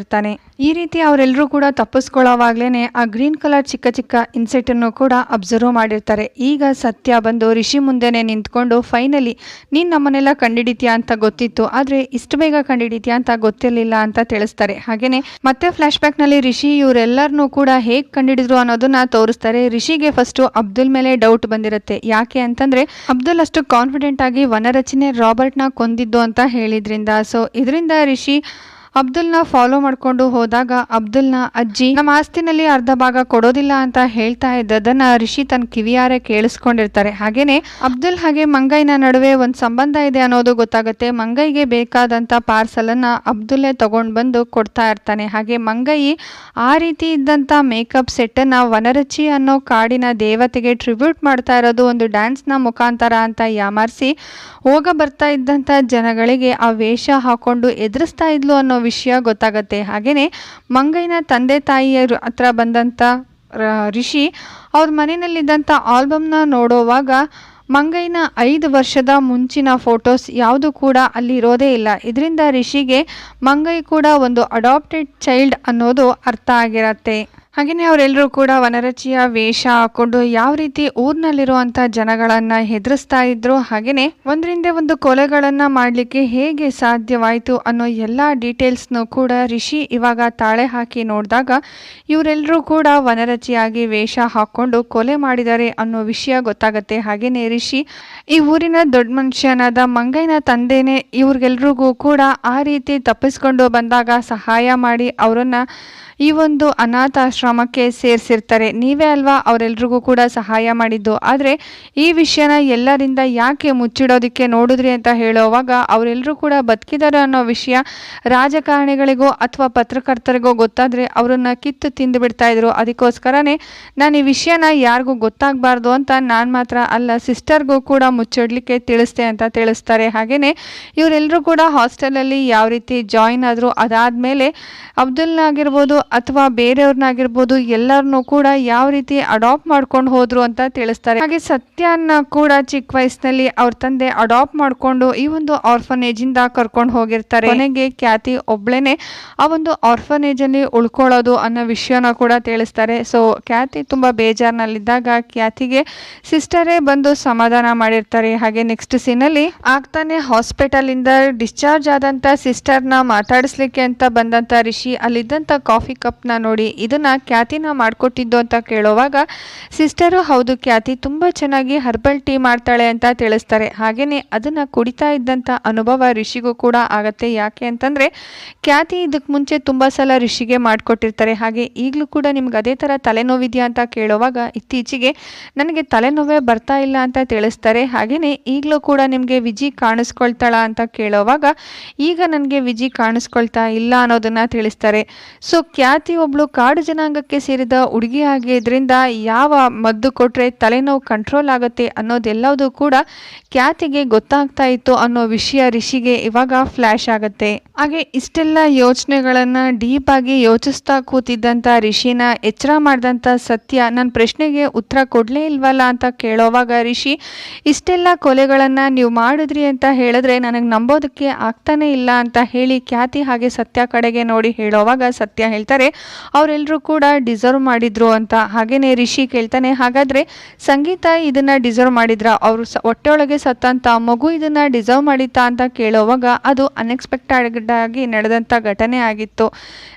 ಕರ್ಕೊಂಡಿರ್ತಾನೆ ಈ ರೀತಿ ಅವರೆಲ್ಲರೂ ಕೂಡ ತಪ್ಪಿಸ್ಕೊಳ್ಳೋವಾಗ್ಲೇ ಆ ಗ್ರೀನ್ ಕಲರ್ ಚಿಕ್ಕ ಚಿಕ್ಕ ಇನ್ಸೆಕ್ಟನ್ನು ಕೂಡ ಅಬ್ಸರ್ವ್ ಮಾಡಿರ್ತಾರೆ. ಈಗ ಸತ್ಯ ಬಂದು ರಿಷಿ ಮುಂದೆನೆ ನಿಂತ್ಕೊಂಡು ಫೈನಲಿ ನೀನು ನಮ್ಮನ್ನೆಲ್ಲ ಕಂಡಿಡಿತೀಯಾ ಅಂತ ಗೊತ್ತಿತ್ತು. ಆದರೆ ಇಷ್ಟು ಬೇಗ ಕಂಡಿಡಿತೀಯಾ ಅಂತ ಗೊತ್ತಿರಲಿಲ್ಲ ಅಂತ ತಿಳಿಸ್ತಾರೆ. ಹಾಗೇನೆ ಮತ್ತೆ ಫ್ಲಾಶ್ ಬ್ಯಾಕ್ನಲ್ಲಿ ರಿಷಿ ಇವರೆಲ್ಲರನ್ನೂ ಕೂಡ ಹೇಗೆ ಕಂಡಿಡಿದ್ರು ಅನ್ನೋದನ್ನ ತೋರಿಸ್ತಾರೆ. ರಿಷಿಗೆ ಫಸ್ಟ್ ಅಬ್ದುಲ್ ಮೇಲೆ ಡೌಟ್ ಬಂದಿರುತ್ತೆ. ಯಾಕೆ ಅಂತಂದ್ರೆ ಅಬ್ದುಲ್ ಅಷ್ಟು ಕಾನ್ಫಿಡೆಂಟ್ ಆಗಿ ವನರಚನೆ ರಾಬರ್ಟ್ನ ಕೊಂದಿದ್ದು ಅಂತ ಹೇಳಿದ್ರಿಂದ. ಸೊ ಇದರಿಂದ ರಿಷಿ ಅಬ್ದುಲ್ನ ಫಾಲೋ ಮಾಡಿಕೊಂಡು ಹೋದಾಗ ಅಬ್ದುಲ್ನ ಅಜ್ಜಿ, ನಮ್ಮ ಆಸ್ತಿನಲ್ಲಿ ಅರ್ಧ ಭಾಗ ಕೊಡೋದಿಲ್ಲ ಅಂತ ಹೇಳ್ತಾ ಇದ್ದದನ್ನ ರಿಷಿ ತನ್ನ ಕಿವಿಯಾರೆ ಕೇಳಿಸ್ಕೊಂಡಿರ್ತಾರೆ. ಹಾಗೇನೆ ಅಬ್ದುಲ್ ಹಾಗೆ ಮಂಗೈನ ನಡುವೆ ಒಂದು ಸಂಬಂಧ ಇದೆ ಅನ್ನೋದು ಗೊತ್ತಾಗುತ್ತೆ. ಮಂಗೈಗೆ ಬೇಕಾದಂತ ಪಾರ್ಸಲ್ ಅನ್ನ ಅಬ್ದುಲ್ಲೇ ತಗೊಂಡ್ ಬಂದು ಕೊಡ್ತಾ ಇರ್ತಾನೆ. ಹಾಗೆ ಮಂಗೈ ಆ ರೀತಿ ಇದ್ದಂತ ಮೇಕಪ್ ಸೆಟ್ ಅನ್ನ ವನರಚಿ ಅನ್ನೋ ಕಾಡಿನ ದೇವತೆಗೆ ಟ್ರಿಬ್ಯೂಟ್ ಮಾಡ್ತಾ ಇರೋದು ಒಂದು ಡ್ಯಾನ್ಸ್ನ ಮುಖಾಂತರ ಅಂತ ಯಾಮಾರಿಸಿ ಹೋಗ ಬರ್ತಾ ಇದ್ದಂತ ಜನಗಳಿಗೆ ಆ ವೇಷ ಹಾಕೊಂಡು ಎದುರಿಸ್ತಾ ಇದ್ಲು ಅನ್ನೋ ವಿಷಯ ಗೊತ್ತಾಗತ್ತೆ. ಹಾಗೆಯೇ ಮಂಗೈನ ತಂದೆ ತಾಯಿಯರು ಹತ್ರ ಬಂದಂಥ ಋಷಿ ಅವ್ರ ಮನೆಯಲ್ಲಿದ್ದಂಥ ಆಲ್ಬಮ್ನ ನೋಡೋವಾಗ ಮಂಗೈನ ಐದು ವರ್ಷದ ಮುಂಚಿನ ಫೋಟೋಸ್ ಯಾವುದು ಕೂಡ ಅಲ್ಲಿ ಇರೋದೇ ಇಲ್ಲ. ಇದರಿಂದ ರಿಷಿಗೆ ಮಂಗೈ ಕೂಡ ಒಂದು ಅಡಾಪ್ಟೆಡ್ ಚೈಲ್ಡ್ ಅನ್ನೋದು ಅರ್ಥ ಆಗಿರತ್ತೆ. ಹಾಗೆಯೇ ಅವರೆಲ್ಲರೂ ಕೂಡ ವನರಚಿಯ ವೇಷ ಹಾಕೊಂಡು ಯಾವ ರೀತಿ ಊರಿನಲ್ಲಿರುವಂಥ ಜನಗಳನ್ನು ಹೆದರಿಸ್ತಾ ಇದ್ರು ಹಾಗೆಯೇ ಒಂದರಿಂದ ಒಂದು ಕೊಲೆಗಳನ್ನು ಮಾಡಲಿಕ್ಕೆ ಹೇಗೆ ಸಾಧ್ಯವಾಯಿತು ಅನ್ನೋ ಎಲ್ಲ ಡೀಟೇಲ್ಸ್ನು ಕೂಡ ರಿಷಿ ಇವಾಗ ತಾಳೆ ಹಾಕಿ ನೋಡಿದಾಗ ಇವರೆಲ್ಲರೂ ಕೂಡ ವನರಚಿಯಾಗಿ ವೇಷ ಹಾಕ್ಕೊಂಡು ಕೊಲೆ ಮಾಡಿದ್ದಾರೆ ಅನ್ನೋ ವಿಷಯ ಗೊತ್ತಾಗತ್ತೆ. ಹಾಗೆಯೇ ರಿಷಿ ಈ ಊರಿನ ದೊಡ್ಡ ಮನುಷ್ಯನಾದ ಮಂಗೈನ ತಂದೆನೇ ಇವ್ರಿಗೆಲ್ರಿಗೂ ಕೂಡ ಆ ರೀತಿ ತಪ್ಪಿಸ್ಕೊಂಡು ಬಂದಾಗ ಸಹಾಯ ಮಾಡಿ ಅವರನ್ನು ಈ ಒಂದು ಅನಾಥಾಶ್ರಮಕ್ಕೆ ಸೇರಿಸಿರ್ತಾರೆ. ನೀವೇ ಅಲ್ವಾ ಅವರೆಲ್ರಿಗೂ ಕೂಡ ಸಹಾಯ ಮಾಡಿದ್ದು. ಆದರೆ ಈ ವಿಷಯನ ಎಲ್ಲರಿಂದ ಯಾಕೆ ಮುಚ್ಚಿಡೋದಕ್ಕೆ ನೋಡಿದ್ರಿ ಅಂತ ಹೇಳೋವಾಗ ಅವರೆಲ್ಲರೂ ಕೂಡ ಬದುಕಿದಾರೆ ಅನ್ನೋ ವಿಷಯ ರಾಜಕಾರಣಿಗಳಿಗೋ ಅಥವಾ ಪತ್ರಕರ್ತರಿಗೋ ಗೊತ್ತಾದರೆ ಅವರನ್ನು ಕಿತ್ತು ತಿಂದು ಬಿಡ್ತಾ ಇದ್ರು. ಅದಕ್ಕೋಸ್ಕರನೇ ನಾನು ಈ ವಿಷಯನ ಯಾರಿಗೂ ಗೊತ್ತಾಗಬಾರ್ದು ಅಂತ ನಾನು ಮಾತ್ರ ಅಲ್ಲ, ಸಿಸ್ಟರ್ಗೂ ಕೂಡ ಮುಚ್ಚಿಡ್ಲಿಕ್ಕೆ ತಿಳಿಸ್ತೆ ಅಂತ ತಿಳಿಸ್ತಾರೆ. ಹಾಗೆಯೇ ಇವರೆಲ್ಲರೂ ಕೂಡ ಹಾಸ್ಟೆಲಲ್ಲಿ ಯಾವ ರೀತಿ ಜಾಯಿನ್ ಆದರು ಅದಾದಮೇಲೆ ಅಬ್ದುಲ್ನಾಗಿರ್ಬೋದು ಅಥವಾ ಬೇರೆಯವ್ರನ್ನಾಗಿರ್ಬೋದು ಎಲ್ಲರನ್ನೂ ಕೂಡ ಯಾವ ರೀತಿ ಅಡಾಪ್ಟ್ ಮಾಡ್ಕೊಂಡು ಹೋದ್ರು ಅಂತ ತಿಳಿಸ್ತಾರೆ. ಹಾಗೆ ಸತ್ಯನ್ನ ಕೂಡ ಚಿಕ್ಕ ವಯಸ್ಸಿನಲ್ಲಿ ಅವ್ರ ತಂದೆ ಅಡಾಪ್ಟ್ ಮಾಡ್ಕೊಂಡು ಈ ಒಂದು ಆರ್ಫನೇಜ್ ಇಂದ ಕರ್ಕೊಂಡು ಹೋಗಿರ್ತಾರೆ. ಕೊನೆಗೆ ಖ್ಯಾತಿ ಒಬ್ಳೇನೆ ಆ ಒಂದು ಆರ್ಫನೇಜ್ ಅಲ್ಲಿ ಉಳ್ಕೊಳ್ಳೋದು ಅನ್ನೋ ವಿಷಯನ ಕೂಡ ತಿಳಿಸ್ತಾರೆ. ಸೊ ಖ್ಯಾತಿ ತುಂಬಾ ಬೇಜಾರ್ನಲ್ಲಿದ್ದಾಗ ಖ್ಯಾತಿಗೆ ಸಿಸ್ಟರೇ ಬಂದು ಸಮಾಧಾನ ಮಾಡಿರ್ತಾರೆ. ಹಾಗೆ ನೆಕ್ಸ್ಟ್ ಸೀನಲ್ಲಿ ಆಗ್ತಾನೆ ಹಾಸ್ಪಿಟಲ್ ಇಂದ ಡಿಸ್ಚಾರ್ಜ್ ಆದಂತ ಸಿಸ್ಟರ್ನ ಮಾತಾಡಿಸ್ಲಿಕ್ಕೆ ಅಂತ ಬಂದಂತ ರಿಷಿ ಅಲ್ಲಿದ್ದಂತ ಕಾಫಿ ಕಪ್ನ ನೋಡಿ ಇದನ್ನ ಖ್ಯಾತಿನ ಮಾಡ್ಕೊಟ್ಟಿದ್ದು ಅಂತ ಕೇಳೋವಾಗ, ಸಿಸ್ಟರು, ಹೌದು ಖ್ಯಾತಿ ತುಂಬ ಚೆನ್ನಾಗಿ ಹರ್ಬಲ್ ಟೀ ಮಾಡ್ತಾಳೆ ಅಂತ ತಿಳಿಸ್ತಾರೆ. ಹಾಗೆಯೇ ಅದನ್ನ ಕುಡಿತಾ ಇದ್ದಂತ ಅನುಭವ ರಿಷಿಗೂ ಕೂಡ ಆಗತ್ತೆ. ಯಾಕೆ ಅಂತಂದ್ರೆ, ಖ್ಯಾತಿ ಇದಕ್ಕೆ ಮುಂಚೆ ತುಂಬಾ ಸಲ ರಿಷಿಗೆ ಮಾಡಿಕೊಟ್ಟಿರ್ತಾರೆ. ಹಾಗೆ ಈಗಲೂ ಕೂಡ ನಿಮ್ಗೆ ಅದೇ ಥರ ತಲೆನೋವಿದೆಯಾ ಅಂತ ಕೇಳುವಾಗ ಇತ್ತೀಚೆಗೆ ನನಗೆ ತಲೆನೋವೇ ಬರ್ತಾ ಇಲ್ಲ ಅಂತ ತಿಳಿಸ್ತಾರೆ. ಹಾಗೆಯೇ ಈಗಲೂ ಕೂಡ ನಿಮಗೆ ವಿಜಿ ಕಾಣಿಸ್ಕೊಳ್ತಾಳ ಅಂತ ಕೇಳೋವಾಗ, ಈಗ ನನಗೆ ವಿಜಿ ಕಾಣಿಸ್ಕೊಳ್ತಾ ಇಲ್ಲ ಅನ್ನೋದನ್ನ ತಿಳಿಸ್ತಾರೆ. ಸೊ ಖ್ಯಾತಿ ಒಬ್ಳು ಕಾಡು ಜನಾಂಗಕ್ಕೆ ಸೇರಿದ ಹುಡುಗಿ ಆಗಿದ್ರಿಂದ ಯಾವ ಮದ್ದು ಕೊಟ್ಟರೆ ತಲೆನೋವು ಕಂಟ್ರೋಲ್ ಆಗುತ್ತೆ ಅನ್ನೋದೆಲ್ಲವೂ ಕೂಡ ಖ್ಯಾತಿಗೆ ಗೊತ್ತಾಗ್ತಾ ಇತ್ತು ಅನ್ನೋ ವಿಷಯ ರಿಷಿಗೆ ಇವಾಗ ಫ್ಲ್ಯಾಶ್ ಆಗುತ್ತೆ. ಹಾಗೆ ಇಷ್ಟೆಲ್ಲ ಯೋಚನೆಗಳನ್ನು ಡೀಪ್ ಆಗಿ ಯೋಚಿಸ್ತಾ ಕೂತಿದ್ದಂಥ ರಿಷಿನ ಎಚ್ಚರ ಮಾಡಿದಂಥ ಸತ್ಯ ನನ್ನ ಪ್ರಶ್ನೆಗೆ ಉತ್ತರ ಕೊಡಲೇ ಇಲ್ವಲ್ಲ ಅಂತ ಕೇಳೋವಾಗ ರಿಷಿ, ಇಷ್ಟೆಲ್ಲ ಕೊಲೆಗಳನ್ನು ನೀವು ಮಾಡಿದ್ರಿ ಅಂತ ಹೇಳಿದ್ರೆ ನನಗೆ ನಂಬೋದಕ್ಕೆ ಆಗ್ತಾನೇ ಇಲ್ಲ ಅಂತ ಹೇಳಿ ಖ್ಯಾತಿ ಹಾಗೆ ಸತ್ಯ ಕಡೆಗೆ ನೋಡಿ ಹೇಳೋವಾಗ ಸತ್ಯ ಹೇಳ್ತಾರೆ ಅವರೆಲ್ಲರೂ ಕೂಡ ಡಿಸರ್ವ್ ಮಾಡಿದ್ರು ಅಂತ ಹಾಗೇನೆ ರಿಷಿ ಕೇಳ್ತಾನೆ. ಹಾಗಾದ್ರೆ ಸಂಗೀತ ಇದನ್ನ ಡಿಸರ್ವ್ ಮಾಡಿದ್ರ? ಅವರು ಹೊಟ್ಟೆಯೊಳಗೆ ಸತ್ತಂತ ಮಗು ಇದನ್ನ ಡಿಸರ್ವ್ ಮಾಡಿತ್ತಾ ಅಂತ ಕೇಳೋವಾಗ ಅದು ಅನ್ಎಕ್ಸ್ಪೆಕ್ಟೆಡ್ ಆಗಿ ನಡೆದಂಥ ಘಟನೆ ಆಗಿತ್ತು.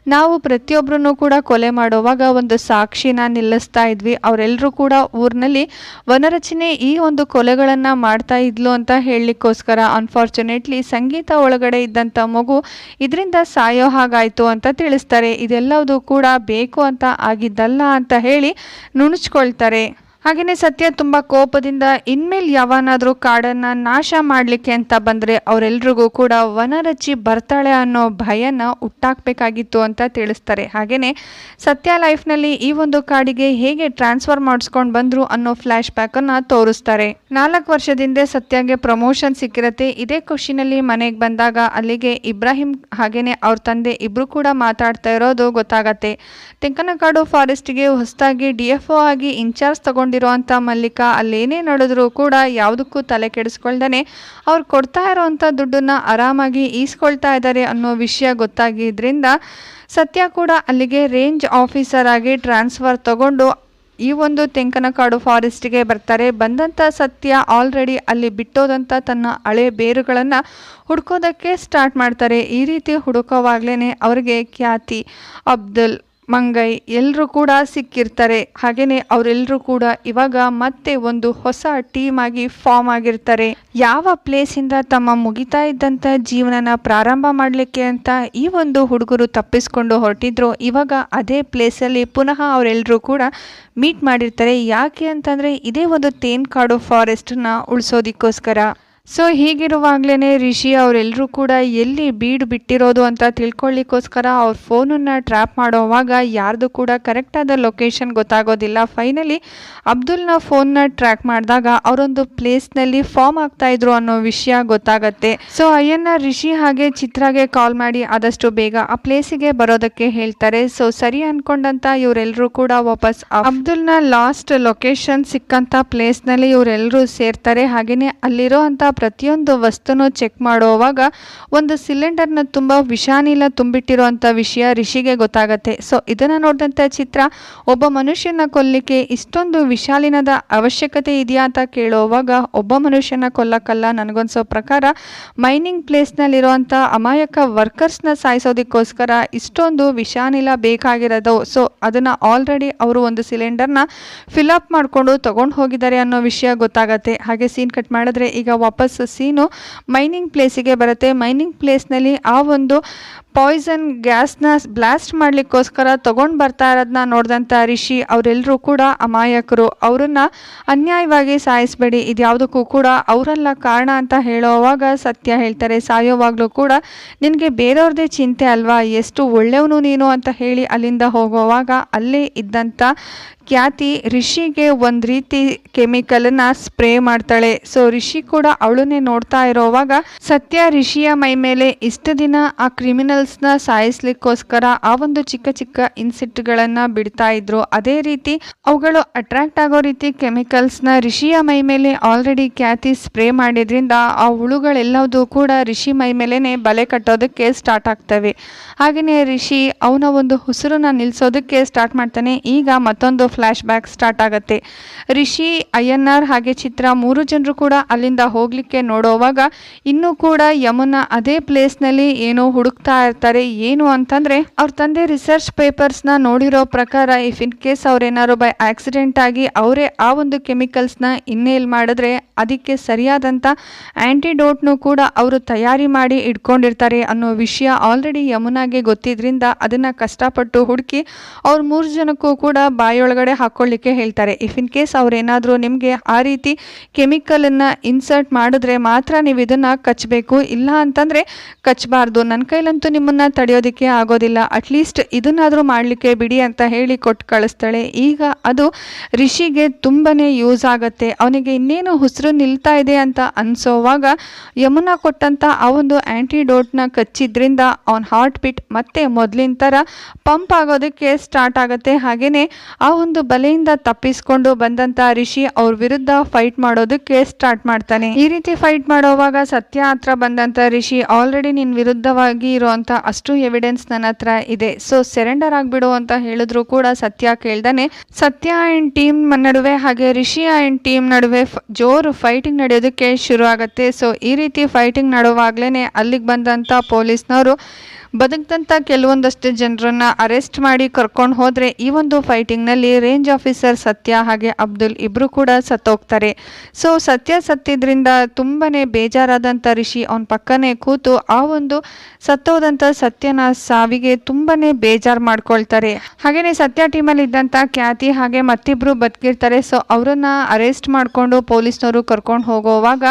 ನಾವು ಪ್ರತಿಯೊಬ್ಬರನ್ನು ಕೂಡ ಕೊಲೆ ಮಾಡುವಾಗ ಒಂದು ಸಾಕ್ಷಿನ ನಿಲ್ಲಿಸ್ತಾ ಇದ್ವಿ. ಅವರೆಲ್ಲರೂ ಕೂಡ ಊರಿನಲ್ಲಿ ವನರಚನೆ ಈ ಒಂದು ಕೊಲೆಗಳನ್ನು ಮಾಡ್ತಾ ಇದ್ಲು ಅಂತ ಹೇಳಲಿಕ್ಕೋಸ್ಕರ ಅನ್ಫಾರ್ಚುನೇಟ್ಲಿ ಸಂಗೀತ ಒಳಗಡೆ ಇದ್ದಂಥ ಮಗು ಇದರಿಂದ ಸಾಯೋ ಹಾಗಾಯಿತು ಅಂತ ತಿಳಿಸ್ತಾರೆ. ಇದೆಲ್ಲವುದು ಕೂಡ ಬೇಕು ಅಂತ ಆಗಿದ್ದಲ್ಲ ಅಂತ ಹೇಳಿ ನುಣುಚ್ಕೊಳ್ತಾರೆ. ಹಾಗೆಯೇ ಸತ್ಯ ತುಂಬ ಕೋಪದಿಂದ ಇನ್ಮೇಲೆ ಯಾವನಾದರೂ ಕಾಡನ್ನು ನಾಶ ಮಾಡಲಿಕ್ಕೆ ಅಂತ ಬಂದರೆ ಅವರೆಲ್ರಿಗೂ ಕೂಡ ವನರಚಿ ಬರ್ತಾಳೆ ಅನ್ನೋ ಭಯನ ಹುಟ್ಟಾಕಬೇಕಾಗಿತ್ತು ಅಂತ ತಿಳಿಸ್ತಾರೆ. ಹಾಗೆಯೇ ಸತ್ಯ ಲೈಫ್ನಲ್ಲಿ ಈ ಒಂದು ಕಾಡಿಗೆ ಹೇಗೆ ಟ್ರಾನ್ಸ್ಫರ್ ಮಾಡಿಸ್ಕೊಂಡು ಬಂದರು ಅನ್ನೋ ಫ್ಲ್ಯಾಶ್ ಬ್ಯಾಕನ್ನು ತೋರಿಸ್ತಾರೆ. ನಾಲ್ಕು ವರ್ಷದಿಂದ ಸತ್ಯಗೆ ಪ್ರಮೋಷನ್ ಸಿಕ್ಕಿರತ್ತೆ. ಇದೇ ಖುಷಿನಲ್ಲಿ ಮನೆಗೆ ಬಂದಾಗ ಅಲ್ಲಿಗೆ ಇಬ್ರಾಹಿಂ ಹಾಗೇನೆ ಅವ್ರ ತಂದೆ ಇಬ್ರು ಕೂಡ ಮಾತಾಡ್ತಾ ಇರೋದು ಗೊತ್ತಾಗತ್ತೆ. ತೆಂಕನಕಾಡು ಫಾರೆಸ್ಟ್ಗೆ ಹೊಸದಾಗಿ ಡಿ ಎಫ್ ಒ ಆಗಿ ಇನ್ಚಾರ್ಜ್ ತಗೊಂಡಿರುವಂಥ ಮಲ್ಲಿಕಾ ಅಲ್ಲೇನೇ ನಡೆದ್ರು ಕೂಡ ಯಾವುದಕ್ಕೂ ತಲೆ ಕೆಡಿಸ್ಕೊಳ್ದೇ ಅವ್ರು ಕೊಡ್ತಾ ಇರೋವಂಥ ದುಡ್ಡನ್ನ ಆರಾಮಾಗಿ ಈಸ್ಕೊಳ್ತಾ ಇದ್ದಾರೆ ಅನ್ನೋ ವಿಷಯ ಗೊತ್ತಾಗಿದ್ರಿಂದ ಸತ್ಯ ಕೂಡ ಅಲ್ಲಿಗೆ ರೇಂಜ್ ಆಫೀಸರ್ ಆಗಿ ಟ್ರಾನ್ಸ್ಫರ್ ತಗೊಂಡು ಈ ಒಂದು ತೆಂಕನಕಾಡು ಫಾರೆಸ್ಟ್ಗೆ ಬರ್ತಾರೆ. ಬಂದಂಥ ಸತ್ಯ ಆಲ್ರೆಡಿ ಅಲ್ಲಿ ಬಿಟ್ಟೋದಂಥ ತನ್ನ ಹಳೆ ಬೇರುಗಳನ್ನು ಹುಡ್ಕೋದಕ್ಕೆ ಸ್ಟಾರ್ಟ್ ಮಾಡ್ತಾರೆ. ಈ ರೀತಿ ಹುಡುಕೋವಾಗ್ಲೇ ಅವ್ರಿಗೆ ಖ್ಯಾತಿ. ಅಬ್ದುಲ್ ಮಂಗೈ ಎಲ್ಲರೂ ಕೂಡ ಸಿಕ್ಕಿರ್ತಾರೆ. ಹಾಗೆಯೇ ಅವರೆಲ್ಲರೂ ಕೂಡ ಇವಾಗ ಮತ್ತೆ ಒಂದು ಹೊಸ ಟೀಮ್ ಆಗಿ ಫಾರ್ಮ್ ಆಗಿರ್ತಾರೆ. ಯಾವ ಪ್ಲೇಸಿಂದ ತಮ್ಮ ಮುಗಿತಾ ಇದ್ದಂಥ ಜೀವನನ ಪ್ರಾರಂಭ ಮಾಡಲಿಕ್ಕೆ ಅಂತ ಈ ಒಂದು ಹುಡುಗರು ತಪ್ಪಿಸ್ಕೊಂಡು ಹೊರಟಿದ್ರು. ಇವಾಗ ಅದೇ ಪ್ಲೇಸಲ್ಲಿ ಪುನಃ ಅವರೆಲ್ಲರೂ ಕೂಡ ಮೀಟ್ ಮಾಡಿರ್ತಾರೆ. ಯಾಕೆ ಅಂತಂದರೆ ಇದೇ ಒಂದು ತೇನ್ಕಾಡು ಫಾರೆಸ್ಟನ್ನ ಉಳಿಸೋದಕ್ಕೋಸ್ಕರ. ಸೊ ಹೀಗಿರುವಾಗಲೇ ರಿಷಿ ಅವರೆಲ್ಲರೂ ಕೂಡ ಎಲ್ಲಿ ಬೀಡು ಬಿಟ್ಟಿರೋದು ಅಂತ ತಿಳ್ಕೊಳ್ಳಿಕ್ಕೋಸ್ಕರ ಅವ್ರ ಫೋನನ್ನು ಟ್ರ್ಯಾಪ್ ಮಾಡೋವಾಗ ಯಾರ್ದು ಕೂಡ ಕರೆಕ್ಟಾದ ಲೊಕೇಶನ್ ಗೊತ್ತಾಗೋದಿಲ್ಲ. ಫೈನಲಿ ಅಬ್ದುಲ್ನ ಫೋನ್ನ ಟ್ರ್ಯಾಕ್ ಮಾಡಿದಾಗ ಅವರೊಂದು ಪ್ಲೇಸ್ನಲ್ಲಿ ಫಾರ್ಮ್ ಆಗ್ತಾ ಇದ್ರು ಅನ್ನೋ ವಿಷಯ ಗೊತ್ತಾಗತ್ತೆ. ಸೊ ಅಯ್ಯನ್ನ ರಿಷಿ ಹಾಗೆ ಚಿತ್ರಾಗೆ ಕಾಲ್ ಮಾಡಿ ಆದಷ್ಟು ಬೇಗ ಆ ಪ್ಲೇಸಿಗೆ ಬರೋದಕ್ಕೆ ಹೇಳ್ತಾರೆ. ಸೊ ಸರಿ ಅನ್ಕೊಂಡಂತ ಇವರೆಲ್ಲರೂ ಕೂಡ ವಾಪಸ್ ಅಬ್ದುಲ್ನ ಲಾಸ್ಟ್ ಲೊಕೇಶನ್ ಸಿಕ್ಕಂಥ ಪ್ಲೇಸ್ನಲ್ಲಿ ಇವರೆಲ್ಲರೂ ಸೇರ್ತಾರೆ. ಹಾಗೆಯೇ ಅಲ್ಲಿರೋ ಪ್ರತಿಯೊಂದು ವಸ್ತುನೂ ಚೆಕ್ ಮಾಡುವಾಗ ಒಂದು ಸಿಲಿಂಡರ್ನ ತುಂಬ ವಿಷಾನಿಲ ತುಂಬಿಟ್ಟಿರುವಂಥ ವಿಷಯ ರಿಷಿಗೆ ಗೊತ್ತಾಗತ್ತೆ. ಸೊ ಇದನ್ನು ನೋಡಿದಂಥ ಚಿತ್ರ, ಒಬ್ಬ ಮನುಷ್ಯನ ಕೊಲ್ಲಿಕ್ಕೆ ಇಷ್ಟೊಂದು ವಿಶಾಲಿನದ ಅವಶ್ಯಕತೆ ಇದೆಯಾ ಅಂತ ಕೇಳುವಾಗ ಒಬ್ಬ ಮನುಷ್ಯನ ಕೊಲ್ಲಕ್ಕಲ್ಲ ನನಗನ್ಸೋ ಪ್ರಕಾರ ಮೈನಿಂಗ್ ಪ್ಲೇಸ್ನಲ್ಲಿರುವಂಥ ಅಮಾಯಕ ವರ್ಕರ್ಸ್ನ ಸಾಯಿಸೋದಕ್ಕೋಸ್ಕರ ಇಷ್ಟೊಂದು ವಿಷಾನಿಲ ಬೇಕಾಗಿರೋದು. ಸೊ ಅದನ್ನು ಆಲ್ರೆಡಿ ಅವರು ಒಂದು ಸಿಲಿಂಡರ್ನ ಫಿಲ್ ಅಪ್ ಮಾಡಿಕೊಂಡು ತೊಗೊಂಡು ಹೋಗಿದ್ದಾರೆ ಅನ್ನೋ ವಿಷಯ ಗೊತ್ತಾಗತ್ತೆ. ಹಾಗೆ ಸೀನ್ ಕಟ್ ಮಾಡಿದ್ರೆ ಈಗ ವಾಪಸ್ ಸೀನು ಮೈನಿಂಗ್ ಪ್ಲೇಸಿಗೆ ಬರುತ್ತೆ. ಮೈನಿಂಗ್ ಪ್ಲೇಸ್ನಲ್ಲಿ ಆ ಒಂದು ಪಾಯ್ಸನ್ ಗ್ಯಾಸ್ನ ಬ್ಲಾಸ್ಟ್ ಮಾಡಲಿಕ್ಕೋಸ್ಕರ ತೊಗೊಂಡು ಬರ್ತಾ ಇರೋದನ್ನ ನೋಡಿದಂಥ ರಿಷಿ ಅವರೆಲ್ಲರೂ ಕೂಡ ಅಮಾಯಕರು. ಅವರನ್ನು ಅನ್ಯಾಯವಾಗಿ ಸಾಯಿಸಬೇಡಿ. ಇದು ಯಾವುದಕ್ಕೂ ಕೂಡ ಅವರೆಲ್ಲ ಕಾರಣ ಅಂತ ಹೇಳೋವಾಗ ಸತ್ಯ ಹೇಳ್ತಾರೆ. ಸಾಯೋವಾಗಲೂ ಕೂಡ ನಿನಗೆ ಬೇರೆಯವ್ರದ್ದೇ ಚಿಂತೆ ಅಲ್ವಾ? ಎಷ್ಟು ಒಳ್ಳೆಯವನು ನೀನು ಅಂತ ಹೇಳಿ ಅಲ್ಲಿಂದ ಹೋಗೋವಾಗ ಅಲ್ಲೇ ಇದ್ದಂಥ ಖ್ಯಾತಿ ರಿಷಿಗೆ ಒಂದು ರೀತಿ ಕೆಮಿಕಲನ್ನು ಸ್ಪ್ರೇ ಮಾಡ್ತಾಳೆ. ಸೊ ರಿಷಿ ಕೂಡ ಅವಳನ್ನೇ ನೋಡ್ತಾ ಇರೋವಾಗ ಸತ್ಯ ರಿಷಿಯ ಮೈ ಮೇಲೆ ಇಷ್ಟು ದಿನ ಆ ಕ್ರಿಮಿನಲ್ಸ್ನ ಸಾಯಿಸ್ಲಿಕ್ಕೋಸ್ಕರ ಆ ಒಂದು ಚಿಕ್ಕ ಚಿಕ್ಕ ಇನ್ಸಿಟ್ಗಳನ್ನು ಬಿಡ್ತಾ ಇದ್ರು. ಅದೇ ರೀತಿ ಅವುಗಳು ಅಟ್ರಾಕ್ಟ್ ಆಗೋ ರೀತಿ ಕೆಮಿಕಲ್ಸ್ನ ರಿಷಿಯ ಮೈ ಮೇಲೆ ಆಲ್ರೆಡಿ ಖ್ಯಾತಿ ಸ್ಪ್ರೇ ಮಾಡಿದ್ರಿಂದ ಆ ಹುಳುಗಳೆಲ್ಲದೂ ಕೂಡ ರಿಷಿ ಮೈ ಮೇಲೇ ಬಲೆ ಕಟ್ಟೋದಕ್ಕೆ ಸ್ಟಾರ್ಟ್ ಆಗ್ತವೆ. ಹಾಗೆಯೇ ರಿಷಿ ಅವನ ಒಂದು ಉಸಿರನ್ನ ನಿಲ್ಲಿಸೋದಕ್ಕೆ ಸ್ಟಾರ್ಟ್ ಮಾಡ್ತಾನೆ. ಈಗ ಮತ್ತೊಂದು ಫ್ಲ್ಯಾಶ್ ಬ್ಯಾಕ್ ಸ್ಟಾರ್ಟ್ ಆಗುತ್ತೆ. ರಿಷಿ ಅಯ್ಯನ್ನಾರ್ ಹಾಗೆ ಚಿತ್ರ ಮೂರು ಜನರು ಕೂಡ ಅಲ್ಲಿಂದ ಹೋಗಲಿಕ್ಕೆ ನೋಡೋವಾಗ ಇನ್ನೂ ಕೂಡ ಯಮುನಾ ಅದೇ ಪ್ಲೇಸ್ನಲ್ಲಿ ಏನೋ ಹುಡುಕ್ತಾ ಇರ್ತಾರೆ. ಏನು ಅಂತಂದರೆ, ಅವ್ರ ತಂದೆ ರಿಸರ್ಚ್ ಪೇಪರ್ಸ್ನ ನೋಡಿರೋ ಪ್ರಕಾರ ಇಫ್ ಇನ್ ಕೇಸ್ ಅವ್ರೇನಾದ್ರು ಬೈ ಆಕ್ಸಿಡೆಂಟ್ ಆಗಿ ಅವರೇ ಆ ಒಂದು ಕೆಮಿಕಲ್ಸ್ನ ಇನ್ನೇಲ್ ಮಾಡಿದ್ರೆ ಅದಕ್ಕೆ ಸರಿಯಾದಂಥ ಆ್ಯಂಟಿಡೋಟ್ನು ಕೂಡ ಅವರು ತಯಾರಿ ಮಾಡಿ ಇಟ್ಕೊಂಡಿರ್ತಾರೆ ಅನ್ನೋ ವಿಷಯ ಆಲ್ರೆಡಿ ಯಮುನಾಗೆ ಗೊತ್ತಿದ್ರಿಂದ ಅದನ್ನು ಕಷ್ಟಪಟ್ಟು ಹುಡುಕಿ ಅವ್ರ ಮೂರು ಜನಕ್ಕೂ ಕೂಡ ಬಾಯೊಳಗಡೆ ಹಾಕ್ಕೊಳ್ಳಿಕ್ಕೆ ಹೇಳ್ತಾರೆ. ಇಫ್ ಇನ್ ಕೇಸ್ ಅವ್ರೇನಾದರೂ ನಿಮಗೆ ಆ ರೀತಿ ಕೆಮಿಕಲನ್ನು ಇನ್ಸರ್ಟ್ ಮಾಡಿದ್ರೆ ಮಾತ್ರ ನೀವು ಇದನ್ನು ಕಚ್ಚಬೇಕು ಇಲ್ಲ ಅಂತಂದರೆ ಕಚ್ಚಬಾರ್ದು ನನ್ನ ಕೈಲಂತೂ ನಿಮ್ಮನ್ನು ತಡೆಯೋದಕ್ಕೆ ಆಗೋದಿಲ್ಲ. ಅಟ್ಲೀಸ್ಟ್ ಇದನ್ನಾದರೂ ಮಾಡಲಿಕ್ಕೆ ಬಿಡಿ ಅಂತ ಹೇಳಿ ಕೊಟ್ಟು ಕಳಿಸ್ತಾಳೆ. ಈಗ ಅದು ರಿಷಿಗೆ ತುಂಬಾ ಯೂಸ್ ಆಗುತ್ತೆ. ಅವನಿಗೆ ಇನ್ನೇನು ಉಸಿರು ನಿಲ್ತಾ ಇದೆ ಅಂತ ಅನಿಸೋವಾಗ ಯಮುನಾ ಕೊಟ್ಟಂಥ ಆ ಒಂದು ಆ್ಯಂಟಿಡೋಟ್ನ ಕಚ್ಚಿದ್ರಿಂದ ಅವನ ಹಾರ್ಟ್ ಬೀಟ್ ಮತ್ತೆ ಮೊದಲಿನ ಥರ ಪಂಪ್ ಆಗೋದಕ್ಕೆ ಸ್ಟಾರ್ಟ್ ಆಗುತ್ತೆ. ಹಾಗೆಯೇ ಆ ಒಂದು ಒಂದು ಬಲೆಯಿಂದ ತಪ್ಪಿಸ್ಕೊಂಡು ಬಂದಂತ ರಿಷಿ ಅವ್ರ ವಿರುದ್ಧ ಫೈಟ್ ಮಾಡೋದಕ್ಕೆ ಸ್ಟಾರ್ಟ್ ಮಾಡ್ತಾನೆ. ಈ ರೀತಿ ಫೈಟ್ ಮಾಡೋವಾಗ ಸತ್ಯ ಹತ್ರ ಬಂದಂತ ರಿಷಿ ಆಲ್ರೆಡಿ ನಿನ್ ವಿರುದ್ಧವಾಗಿ ಇರುವಂತ ಅಷ್ಟು ಎವಿಡೆನ್ಸ್ ನನ್ನ ಹತ್ರ ಇದೆ. ಸೊ ಸೆರೆಂಡರ್ ಆಗ್ಬಿಡು ಅಂತ ಹೇಳಿದ್ರು ಕೂಡ ಸತ್ಯ ಕೇಳ್ದಾನೆ. ಸತ್ಯ ಅಂಡ್ ಟೀಮ್ ನಡುವೆ ಹಾಗೆ ರಿಷಿ ಅಂಡ್ ಟೀಮ್ ನಡುವೆ ಜೋರು ಫೈಟಿಂಗ್ ನಡೆಯೋದಕ್ಕೆ ಶುರು ಆಗುತ್ತೆ ಸೊ ಈ ರೀತಿ ಫೈಟಿಂಗ್ ನಡುವಾಗ್ಲೇನೆ ಅಲ್ಲಿಗೆ ಬಂದಂತ ಪೊಲೀಸ್ನವರು ಬದುಕದಂಥ ಕೆಲವೊಂದಷ್ಟು ಜನರನ್ನ ಅರೆಸ್ಟ್ ಮಾಡಿ ಕರ್ಕೊಂಡು ಹೋದರೆ ಈ ಒಂದು ಫೈಟಿಂಗ್ನಲ್ಲಿ ರೇಂಜ್ ಆಫೀಸರ್ ಸತ್ಯ ಹಾಗೆ ಅಬ್ದುಲ್ ಇಬ್ರು ಕೂಡ ಸತ್ತೋಗ್ತಾರೆ. ಸೊ ಸತ್ಯ ಸತ್ತಿದ್ರಿಂದ ತುಂಬಾ ಬೇಜಾರಾದಂಥ ರಿಷಿ ಅವನ ಪಕ್ಕನೇ ಕೂತು ಆ ಒಂದು ಸತ್ತೋದಂಥ ಸತ್ಯನ ಸಾವಿಗೆ ತುಂಬಾ ಬೇಜಾರು ಮಾಡ್ಕೊಳ್ತಾರೆ. ಹಾಗೆಯೇ ಸತ್ಯ ಟೀಮಲ್ಲಿ ಇದ್ದಂಥ ಖ್ಯಾತಿ ಹಾಗೆ ಮತ್ತಿಬ್ರು ಬದುಕಿರ್ತಾರೆ. ಸೊ ಅವರನ್ನು ಅರೆಸ್ಟ್ ಮಾಡಿಕೊಂಡು ಪೊಲೀಸ್ನವರು ಕರ್ಕೊಂಡು ಹೋಗೋವಾಗ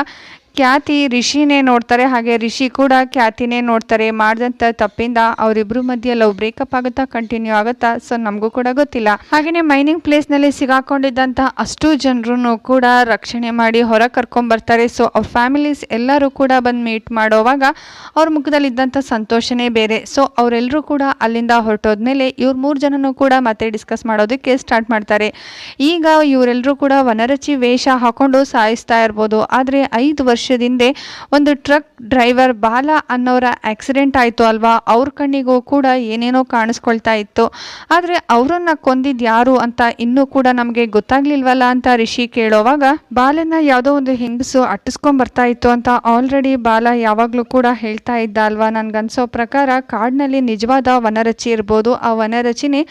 ಖ್ಯಾತಿ ರಿಷಿನೇ ನೋಡ್ತಾರೆ, ಹಾಗೆ ರಿಷಿ ಕೂಡ ಖ್ಯಾತಿನೇ ನೋಡ್ತಾರೆ. ಮಾಡಿದಂಥ ತಪ್ಪಿಂದ ಅವರಿಬ್ರು ಮಧ್ಯೆ ಲವ್ ಬ್ರೇಕಪ್ ಆಗುತ್ತಾ ಕಂಟಿನ್ಯೂ ಆಗುತ್ತಾ ಸೊ ನಮಗೂ ಕೂಡ ಗೊತ್ತಿಲ್ಲ. ಹಾಗೆಯೇ ಮೈನಿಂಗ್ ಪ್ಲೇಸ್ನಲ್ಲಿ ಸಿಗಾಕೊಂಡಿದ್ದಂಥ ಅಷ್ಟು ಜನರು ಕೂಡ ರಕ್ಷಣೆ ಮಾಡಿ ಹೊರ ಕರ್ಕೊಂಬರ್ತಾರೆ. ಸೊ ಅವ್ರ ಫ್ಯಾಮಿಲೀಸ್ ಎಲ್ಲರೂ ಕೂಡ ಬಂದು ಮೀಟ್ ಮಾಡೋವಾಗ ಅವ್ರ ಮುಖದಲ್ಲಿದ್ದಂಥ ಸಂತೋಷನೇ ಬೇರೆ. ಸೊ ಅವರೆಲ್ಲರೂ ಕೂಡ ಅಲ್ಲಿಂದ ಹೊರಟೋದ್ಮೇಲೆ ಇವ್ರ ಮೂರು ಜನನೂ ಕೂಡ ಮತ್ತೆ ಡಿಸ್ಕಸ್ ಮಾಡೋದಕ್ಕೆ ಸ್ಟಾರ್ಟ್ ಮಾಡ್ತಾರೆ. ಈಗ ಇವರೆಲ್ಲರೂ ಕೂಡ ವನರಚಿ ವೇಷ ಹಾಕೊಂಡು ಸಾಯಿಸ್ತಾ ಇರ್ಬೋದು. ಆದರೆ ಐದು ವರ್ಷದಿಂದ ಒಂದು ಟ್ರಕ್ ಡ್ರೈವರ್ ಬಾಲ ಅನ್ನೋರ ಆಕ್ಸಿಡೆಂಟ್ ಆಯಿತು ಅಲ್ವಾ? ಅವ್ರ ಕಣ್ಣಿಗೂ ಕೂಡ ಏನೇನೋ ಕಾಣಿಸ್ಕೊಳ್ತಾ ಇತ್ತು. ಆದರೆ ಅವರನ್ನು ಕೊಂದಿದ್ದು ಯಾರು ಅಂತ ಇನ್ನೂ ಕೂಡ ನಮಗೆ ಗೊತ್ತಾಗ್ಲಿಲ್ವಲ್ಲ ಅಂತ ರಿಷಿ ಕೇಳೋವಾಗ ಬಾಲನ ಯಾವುದೋ ಒಂದು ಹೆಂಗಸು ಅಟ್ಟಿಸ್ಕೊಂಡ್ ಬರ್ತಾ ಇತ್ತು ಅಂತ ಆಲ್ರೆಡಿ ಬಾಲ ಯಾವಾಗಲೂ ಕೂಡ ಹೇಳ್ತಾ ಇದ್ದ ಅಲ್ವಾ? ನನ್ಗನ್ಸೋ ಪ್ರಕಾರ ಕಾಡಿನಲ್ಲಿ ನಿಜವಾದ ವನರಚಿ ಇರ್ಬೋದು. ಆ ವನರಚಿನೇ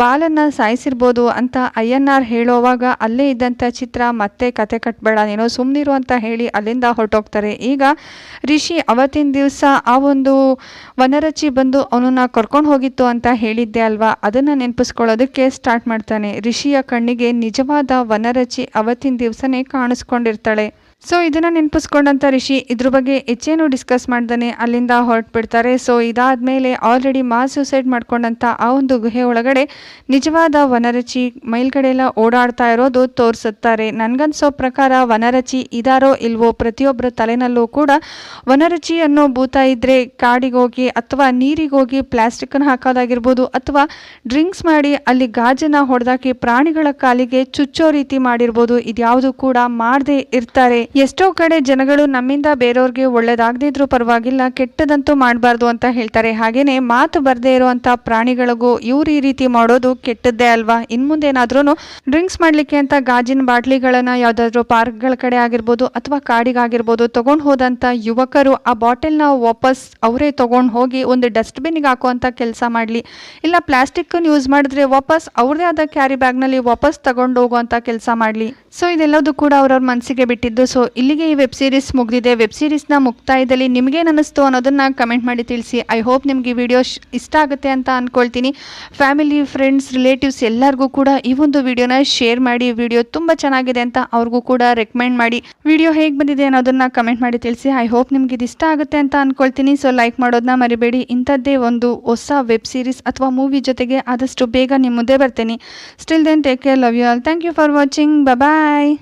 ಬಾಲನ್ನ ಸಾಯಿಸಿರ್ಬೋದು ಅಂತ ಅಯ್ಯನಾರ್ ಹೇಳೋವಾಗ ಅಲ್ಲೇ ಇದ್ದಂಥ ಚಿತ್ರ ಮತ್ತೆ ಕತೆ ಕಟ್ಬೇಡ, ನೀನು ಸುಮ್ಮನಿರು ಅಂತ ಹೇಳಿ ಅಲ್ಲಿಂದ ಹೊರಟೋಗ್ತಾರೆ. ಈಗ ರಿಷಿ ಅವತ್ತಿನ ದಿವಸ ಆ ಒಂದು ವನರಚಿ ಬಂದು ಅವನನ್ನ ಕರ್ಕೊಂಡು ಹೋಗಿತ್ತು ಅಂತ ಹೇಳಿದ್ದೆ ಅಲ್ವಾ? ಅದನ್ನು ನೆನಪಿಸ್ಕೊಳ್ಳೋದಕ್ಕೆ ಸ್ಟಾರ್ಟ್ ಮಾಡ್ತಾನೆ. ರಿಷಿಯ ಕಣ್ಣಿಗೆ ನಿಜವಾದ ವನರಚಿ ಅವತ್ತಿನ ದಿವಸನೇ ಕಾಣಿಸ್ಕೊಂಡಿರ್ತಾಳೆ. ಸೊ ಇದನ್ನ ನೆನಪಿಸ್ಕೊಂಡಂಥ ರಿಷಿ ಇದ್ರ ಬಗ್ಗೆ ಹೆಚ್ಚೇನು ಡಿಸ್ಕಸ್ ಮಾಡ್ದಾನೆ ಅಲ್ಲಿಂದ ಹೊರಟ್ಬಿಡ್ತಾರೆ. ಸೊ ಇದಾದ್ಮೇಲೆ ಆಲ್ರೆಡಿ ಮಾ ಸೂಸೈಡ್ ಮಾಡ್ಕೊಂಡಂಥ ಆ ಒಂದು ಗುಹೆ ಒಳಗಡೆ ನಿಜವಾದ ವನರಚಿ ಮೈಲ್ಗಡೆ ಎಲ್ಲ ಓಡಾಡ್ತಾ ಇರೋದು ತೋರಿಸುತ್ತಾರೆ. ನನಗನ್ಸೋ ಪ್ರಕಾರ ವನರಚಿ ಇದಾರೋ ಇಲ್ವೋ ಪ್ರತಿಯೊಬ್ಬರ ತಲೆನಲ್ಲೂ ಕೂಡ ವನರಚಿ ಅನ್ನೋ ಭೂತ ಇದ್ರೆ ಕಾಡಿಗೋಗಿ ಅಥವಾ ನೀರಿಗೆ ಹೋಗಿ ಪ್ಲಾಸ್ಟಿಕ್ನ ಹಾಕೋದಾಗಿರ್ಬೋದು ಅಥವಾ ಡ್ರಿಂಕ್ಸ್ ಮಾಡಿ ಅಲ್ಲಿ ಗಾಜನ್ನ ಹೊಡೆದಾಕಿ ಪ್ರಾಣಿಗಳ ಕಾಲಿಗೆ ಚುಚ್ಚೋ ರೀತಿ ಮಾಡಿರ್ಬೋದು. ಇದ್ಯಾವುದು ಕೂಡ ಮಾಡದೇ ಇರ್ತಾರೆ. ಎಷ್ಟೋ ಕಡೆ ಜನಗಳು ನಮ್ಮಿಂದ ಬೇರೆಯವ್ರಿಗೆ ಒಳ್ಳೇದಾಗದಿದ್ರು ಪರವಾಗಿಲ್ಲ, ಕೆಟ್ಟದಂತೂ ಮಾಡಬಾರ್ದು ಅಂತ ಹೇಳ್ತಾರೆ. ಹಾಗೇನೆ ಮಾತು ಬರದೇ ಇರುವಂತ ಪ್ರಾಣಿಗಳಿಗೂ ಇವ್ರು ಈ ರೀತಿ ಮಾಡೋದು ಕೆಟ್ಟದ್ದೇ ಅಲ್ವಾ? ಇನ್ಮುಂದೇನಾದ್ರೂ ಡ್ರಿಂಕ್ಸ್ ಮಾಡ್ಲಿಕ್ಕೆ ಅಂತ ಗಾಜಿನ ಬಾಟ್ಲಿಗಳನ್ನ ಯಾವ್ದಾದ್ರು ಪಾರ್ಕ್ಗಳ ಕಡೆ ಆಗಿರ್ಬೋದು ಅಥವಾ ಕಾಡಿಗಾಗಿರ್ಬೋದು ತಗೊಂಡು ಹೋದಂತ ಯುವಕರು ಆ ಬಾಟಲ್ನ ವಾಪಸ್ ಅವರೇ ತಗೊಂಡು ಹೋಗಿ ಒಂದು ಡಸ್ಟ್ಬಿನ್ಗೆ ಹಾಕುವಂತ ಕೆಲಸ ಮಾಡಲಿ. ಇಲ್ಲ ಪ್ಲಾಸ್ಟಿಕ್ ಯೂಸ್ ಮಾಡಿದ್ರೆ ವಾಪಸ್ ಅವ್ರದೇ ಆದ ಕ್ಯಾರಿ ಬ್ಯಾಗ್ನಲ್ಲಿ ವಾಪಸ್ ತಗೊಂಡು ಹೋಗುವಂಥ ಕೆಲಸ ಮಾಡಲಿ. ಸೊ ಇದೆಲ್ಲದೂ ಕೂಡ ಅವ್ರವ್ರ ಮನಸ್ಸಿಗೆ ಬಿಟ್ಟಿದ್ದು. ಸೊ ಇಲ್ಲಿಗೆ ಈ ವೆಬ್ ಸೀರೀಸ್ ಮುಗಿದಿದೆ. ವೆಬ್ ಸೀರೀಸ್ನ ಮುಕ್ತಾಯದಲ್ಲಿ ನಿಮಗೇನು ಅನ್ನಿಸ್ತು ಅನ್ನೋದನ್ನು ಕಮೆಂಟ್ ಮಾಡಿ ತಿಳಿಸಿ. ಐ ಹೋಪ್ ನಿಮಗೆ ಈ ವಿಡಿಯೋ ಇಷ್ಟ ಆಗುತ್ತೆ ಅಂತ ಅಂದ್ಕೊಳ್ತೀನಿ ಫ್ಯಾಮಿಲಿ ಫ್ರೆಂಡ್ಸ್ ರಿಲೇಟಿವ್ಸ್ ಎಲ್ಲರಿಗೂ ಕೂಡ ಈ ಒಂದು ವಿಡಿಯೋನ ಶೇರ್ ಮಾಡಿ. ವಿಡಿಯೋ ತುಂಬ ಚೆನ್ನಾಗಿದೆ ಅಂತ ಅವ್ರಿಗೂ ಕೂಡ ರೆಕಮೆಂಡ್ ಮಾಡಿ. ವಿಡಿಯೋ ಹೇಗೆ ಬಂದಿದೆ ಅನ್ನೋದನ್ನು ಕಮೆಂಟ್ ಮಾಡಿ ತಿಳಿಸಿ. ಐ ಹೋಪ್ ನಿಮ್ಗೆ ಇದು ಇಷ್ಟ ಆಗುತ್ತೆ ಅಂತ ಅಂದ್ಕೊಳ್ತೀನಿ ಸೊ ಲೈಕ್ ಮಾಡೋದನ್ನ ಮರಿಬೇಡಿ. ಇಂಥದ್ದೇ ಒಂದು ಹೊಸ ವೆಬ್ ಸೀರೀಸ್ ಅಥವಾ ಮೂವಿ ಜೊತೆಗೆ ಆದಷ್ಟು ಬೇಗ ನಿಮ್ಮ ಮುಂದೆ ಬರ್ತೀನಿ still then take care love you all thank you for watching Bye.